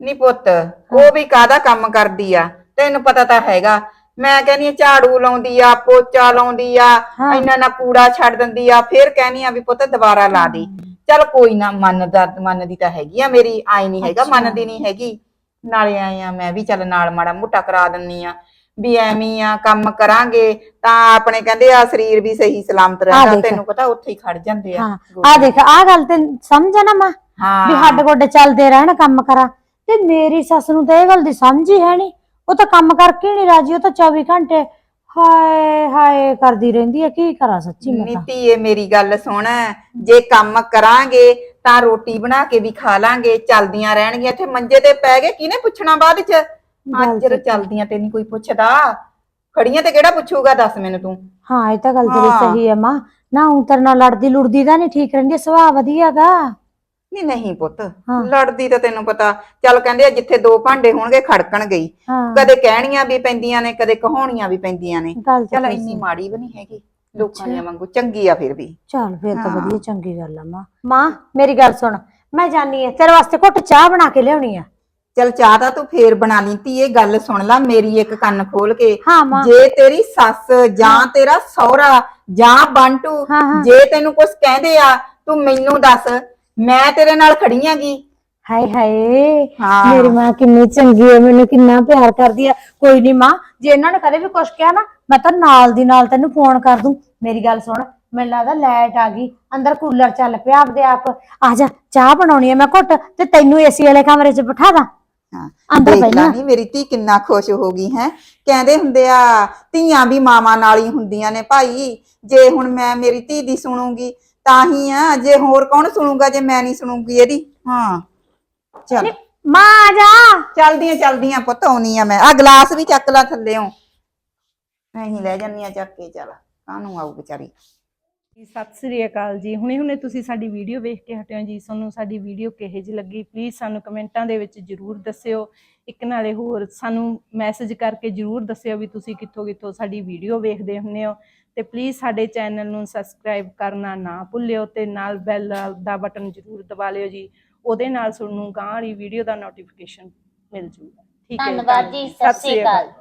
ਨੀ ਪੁੱਤ ਉਹ ਵੀ ਕਾਹਦਾ ਕੰਮ ਕਰਦੀ ਆ? ਤੈਨੂੰ ਪਤਾ ਤਾਂ ਹੈਗਾ। ਮੈਂ ਕਹਿੰਦੀ ਆ ਝਾੜੂ ਲਾਉਂਦੀ ਆ ਪੋਚਾ ਲਾਉਂਦੀ ਆ ਹਾਂ। ਇੰਨਾ ਨਾ ਕੂੜਾ ਛੱਡ ਦਿੰਦੀ ਆ ਫੇਰ ਕਹਿੰਦੀ ਆ ਵੀ ਪੁੱਤ ਦੁਬਾਰਾ ਲਾ ਦੇ। ਚੱਲ ਕੋਈ ਨਾ ਮੰਨਦਾ ਮੰਨਦੀ ਤਾਂ ਹੈਗੀ ਆ ਮੇਰੀ ਆਈ ਨਹੀਂ ਹੈਗਾ ਮੰਨਦੀ ਨਹੀਂ ਹੈਗੀ। ਨਾਲੇ ਆਏ ਆ ਮੈਂ ਵੀ ਚੱਲ ਨਾਲ ਮਾੜਾ ਮੋਟਾ ਕਰਾ ਦਿੰਨੀ ਆ। ਵੀ ਐਵੇਂ ਆ ਕੰਮ ਕਰਾਂਗੇ ਤਾਂ ਆਪਣੇ ਕਹਿੰਦੇ ਆ ਸਰੀਰ ਵੀ ਸਹੀ ਸਲਾਮਤ ਰਹਿੰਦਾ ਦੇਖ। ਤੈਨੂੰ ਪਤਾ ਉੱਥੇ ਹੀ ਖੜ ਜਾਂਦੇ ਆ ਹਾਂ ਆ ਦੇਖ ਆ ਗੱਲ ਤੇ ਸਮਝ ਆ ਨਾ ਮਾਂ ਵੀ ਹੱਡ ਗੋਡੇ ਚੱਲਦੇ ਰਹਿਣ ਕੰਮ ਕਰਾਂ। ਤੇ ਮੇਰੀ ਸੱਸ ਨੂੰ ਤਾਂ ਇਹ ਗੱਲ ਦੀ ਸਮਝ ਹੀ ਹੈ ਨਹੀਂ ਉਹ ਤਾਂ ਕੰਮ ਕਰਕੇ ਨਹੀਂ ਰਾਜੀ ਉਹ ਤਾਂ 24 ਘੰਟੇ ਹਾਏ ਹਾਏ ਕਰਦੀ ਰਹਿੰਦੀ ਹੈ ਕੀ ਕਰਾਂ ਸੱਚੀ ਮੈਂ ਤਾਂ। ਨੀਤੀ ਇਹ ਮੇਰੀ ਗੱਲ ਸੁਣ। ਜੇ ਕੰਮ ਕਰਾਂਗੇ ਤਾਂ ਰੋਟੀ ਬਣਾ ਕੇ ਵੀ ਖਾ ਲਾਂਗੇ ਚਲਦੀਆਂ ਰਹਿਣਗੀਆਂ ਇੱਥੇ ਮੰਜੇ ਤੇ ਪੈ ਗਏ ਕਿਹਨੇ ਪੁੱਛਣਾ ਬਾਅਦ ਚ? ਗੱਲ ਅੱਜ ਚਲਦੀਆਂ ਤੇ ਨਹੀਂ ਕੋਈ ਪੁੱਛਦਾ ਖੜੀਆਂ ਤੇ ਕਿਹੜਾ ਪੁੱਛੂਗਾ ਦੱਸ ਮੈਨੂੰ ਤੂੰ। ਹਾਂ ਇਹ ਤਾਂ ਗੱਲ ਤੇਰੀ ਹਾਂ। ਸਹੀ ਹੈ ਮਾਂ। ਨਾ ਹੁਣ ਤੇਰੇ ਨਾਲ ਲੜਦੀ ਲੁੜਦੀ ਤਾਂ ਨਹੀਂ ਠੀਕ ਰਹਿੰਦੀ ਸੁਭਾਅ ਵਧੀਆਗਾ। ਨਹੀਂ ਨਹੀਂ ਪੁੱਤ ਹਾਂ। ਲੜਦੀ ਤਾਂ ਤੈਨੂੰ ਪਤਾ। ਚੱਲ ਕਹਿੰਦੇ ਆ ਜਿੱਥੇ ਦੋ ਭਾਂਡੇ ਹੋਣਗੇ ਖੜਕਣ ਗਈ। ਹਾਂ। ਕਦੇ ਕਹਿਣੀਆਂ ਵੀ ਪੈਂਦੀਆਂ ਨੇ ਕਦੇ ਕਹਾਉਣੀਆਂ ਵੀ ਪੈਂਦੀਆਂ ਨੇ। ਗੱਲ ਤਾਂ ਚੱਲ ਤੇਰੀ ਇੰਨੀ ਸਹੀ। ਮਾੜੀ ਵੀ ਨਹੀਂ ਹੈਗੀ ਲੋਕਾਂ ਦੀਆਂ ਵਾਂਗੂ ਚੰਗੀ ਆ ਫਿਰ ਵੀ। ਚੱਲ ਫੇਰ ਤਾਂ ਹਾਂ। ਵਧੀਆ ਚੰਗੀ ਗੱਲ ਆ ਮਾਂ। ਮਾਂ ਮੇਰੀ ਗੱਲ ਸੁਣ ਮੈਂ ਜਾਨੀ ਆ ਤੇਰੇ ਵਾਸਤੇ ਘੁੱਟ ਚਾਹ ਬਣਾ ਕੇ ਲਿਆਉਣੀ ਆ। ਚੱਲ ਚਾਹ ਤਾਂ ਤੂੰ ਫੇਰ ਬਣਾ ਲਈ ਇਹ ਗੱਲ ਸੁਣ ਲੈ ਮੇਰੀ ਇੱਕ ਕੰਨ ਖੋਲ ਕੇ। ਹਾਂ ਮਾਂ। ਜੇ ਤੇਰੀ ਸੱਸ ਜਾਂ ਤੇਰਾ ਸਹੁਰਾ ਜਾਂ ਬੰਟੂ ਹਾਂ, ਹਾਂ। ਜੇ ਤੈਨੂੰ ਕੁਝ ਕਹਿੰਦੇ ਆ ਤੂੰ ਮੈਨੂੰ ਦੱਸ ਮੈਂ ਤੇਰੇ ਨਾਲ ਖੜੀ ਆਂਗੀ। ਹਾਏ ਹਾਏ ਹਾਂ। ਮੇਰੀ ਮਾਂ ਕਿੰਨੀ ਚੰਗੀ ਹੈ ਮੈਨੂੰ ਕਿੰਨਾ ਪਿਆਰ ਕਰਦੀ ਆ। ਕੋਈ ਨਹੀਂ ਮਾਂ ਜੇ ਇਹਨਾਂ ਨੇ ਕਦੇ ਵੀ ਕੁਝ ਕਿਹਾ ਨਾ ਮੈਂ ਤਾਂ ਨਾਲ ਦੀ ਨਾਲ ਤੈਨੂੰ ਫੋਨ ਕਰ ਦੂੰ। ਮੇਰੀ ਗੱਲ ਸੁਣ ਮੈਨੂੰ ਲੱਗਦਾ ਲਾਈਟ ਆ ਗਈ ਅੰਦਰ ਕੂਲਰ ਚੱਲ ਪਿਆ ਆਪਦੇ ਆਪ। ਆ ਜਾ ਚਾਹ ਬਣਾਉਣੀ ਹੈ ਮੈਂ ਘੁੱਟ ਤੇ ਤੈਨੂੰ ਏਸੀ ਵਾਲੇ ਕਮਰੇ 'ਚ ਬਿਠਾ ਦਾਂ। ਹਾਂ। ਅੰਦਰ ਦੇਖ ਲਾ ਨੀ ਮੇਰੀ ਧੀ ਕਿੰਨਾ ਖੁਸ਼ ਹੋ ਗਈ ਹੈ। ਕਹਿੰਦੇ ਹੁੰਦੇ ਆ ਧੀਆਂ ਵੀ ਮਾਵਾਂ ਨਾਲ ਹੀ ਹੁੰਦੀਆਂ ਨੇ ਭਾਈ। ਜੇ ਹੁਣ ਮੈਂ ਮੇਰੀ ਧੀ ਦੀ ਸੁਣੂਗੀ ਤਾਂ ਹੀ ਆ ਜੇ ਹੋਰ ਕੌਣ ਸੁਣੂਗਾ ਜੇ ਮੈਂ ਨਹੀਂ ਸੁਣੂਗੀ ਇਹਦੀ? ਹਾਂ। ਚੱਲ। ਮਾਂ ਆ ਜਾ। ਚਲਦੀਆਂ ਚਲਦੀਆਂ ਪੁੱਤ ਆਉਣੀ ਆ ਮੈਂ। ਆ ਗਲਾਸ ਵੀ ਚੱਕ ਲਾ ਥੱਲੇੋਂ ਮੈਂ ਹੀ ਲੈ ਜੰਨੀ ਆ ਚੱਕ ਕੇ ਚੱਲ। ਕਾਹਨੂੰ ਆਊ ਵਿਚਾਰੀ? ਜੀ, ਸਤਿ ਸ੍ਰੀ ਅਕਾਲ ਜੀ। ਹੁਣੇ ਹੁਣੇ ਤੁਸੀਂ ਸਾਡੀ ਵੀਡੀਓ ਵੇਖ ਕੇ ਹਟਿਓ ਜੀ। ਤੁਹਾਨੂੰ ਸਾਡੀ ਵੀਡੀਓ ਕਿਹੋ ਜਿਹੀ ਲੱਗੀ? ਪਲੀਜ਼ ਸਾਨੂੰ ਕਮੈਂਟਾਂ ਦੇ ਵਿੱਚ ਜਰੂਰ ਦੱਸਿਓ। ਇੱਕ ਨਾਲੇ ਹੋਰ ਸਾਨੂੰ ਮੈਸੇਜ ਕਰਕੇ ਜਰੂਰ ਦੱਸਿਓ ਵੀ ਤੁਸੀਂ ਕਿੱਥੋਂ ਕਿੱਥੋਂ ਸਾਡੀ ਵੀਡੀਓ ਵੇਖਦੇ ਹੁੰਦੇ ਹੋ। ਤੇ ਪਲੀਜ਼ ਸਾਡੇ ਚੈਨਲ ਨੂੰ ਸਬਸਕ੍ਰਾਈਬ ਕਰਨਾ ਨਾ ਭੁੱਲਿਓ ਤੇ ਨਾਲ ਬੈਲ ਦਾ ਬਟਨ ਜਰੂਰ ਦਬਾ ਲਿਓ ਜੀ। ਉਹਦੇ ਨਾਲ ਤੁਹਾਨੂੰ ਗਾਂ ਵਾਲੀ ਵੀਡੀਓ ਦਾ ਨੋਟੀਫਿਕੇਸ਼ਨ ਮਿਲ ਜੂਗਾ। ਠੀਕ ਹੈ ਧੰਨਵਾਦ ਜੀ। ਸਤਿ ਸ੍ਰੀ ਅਕਾਲ।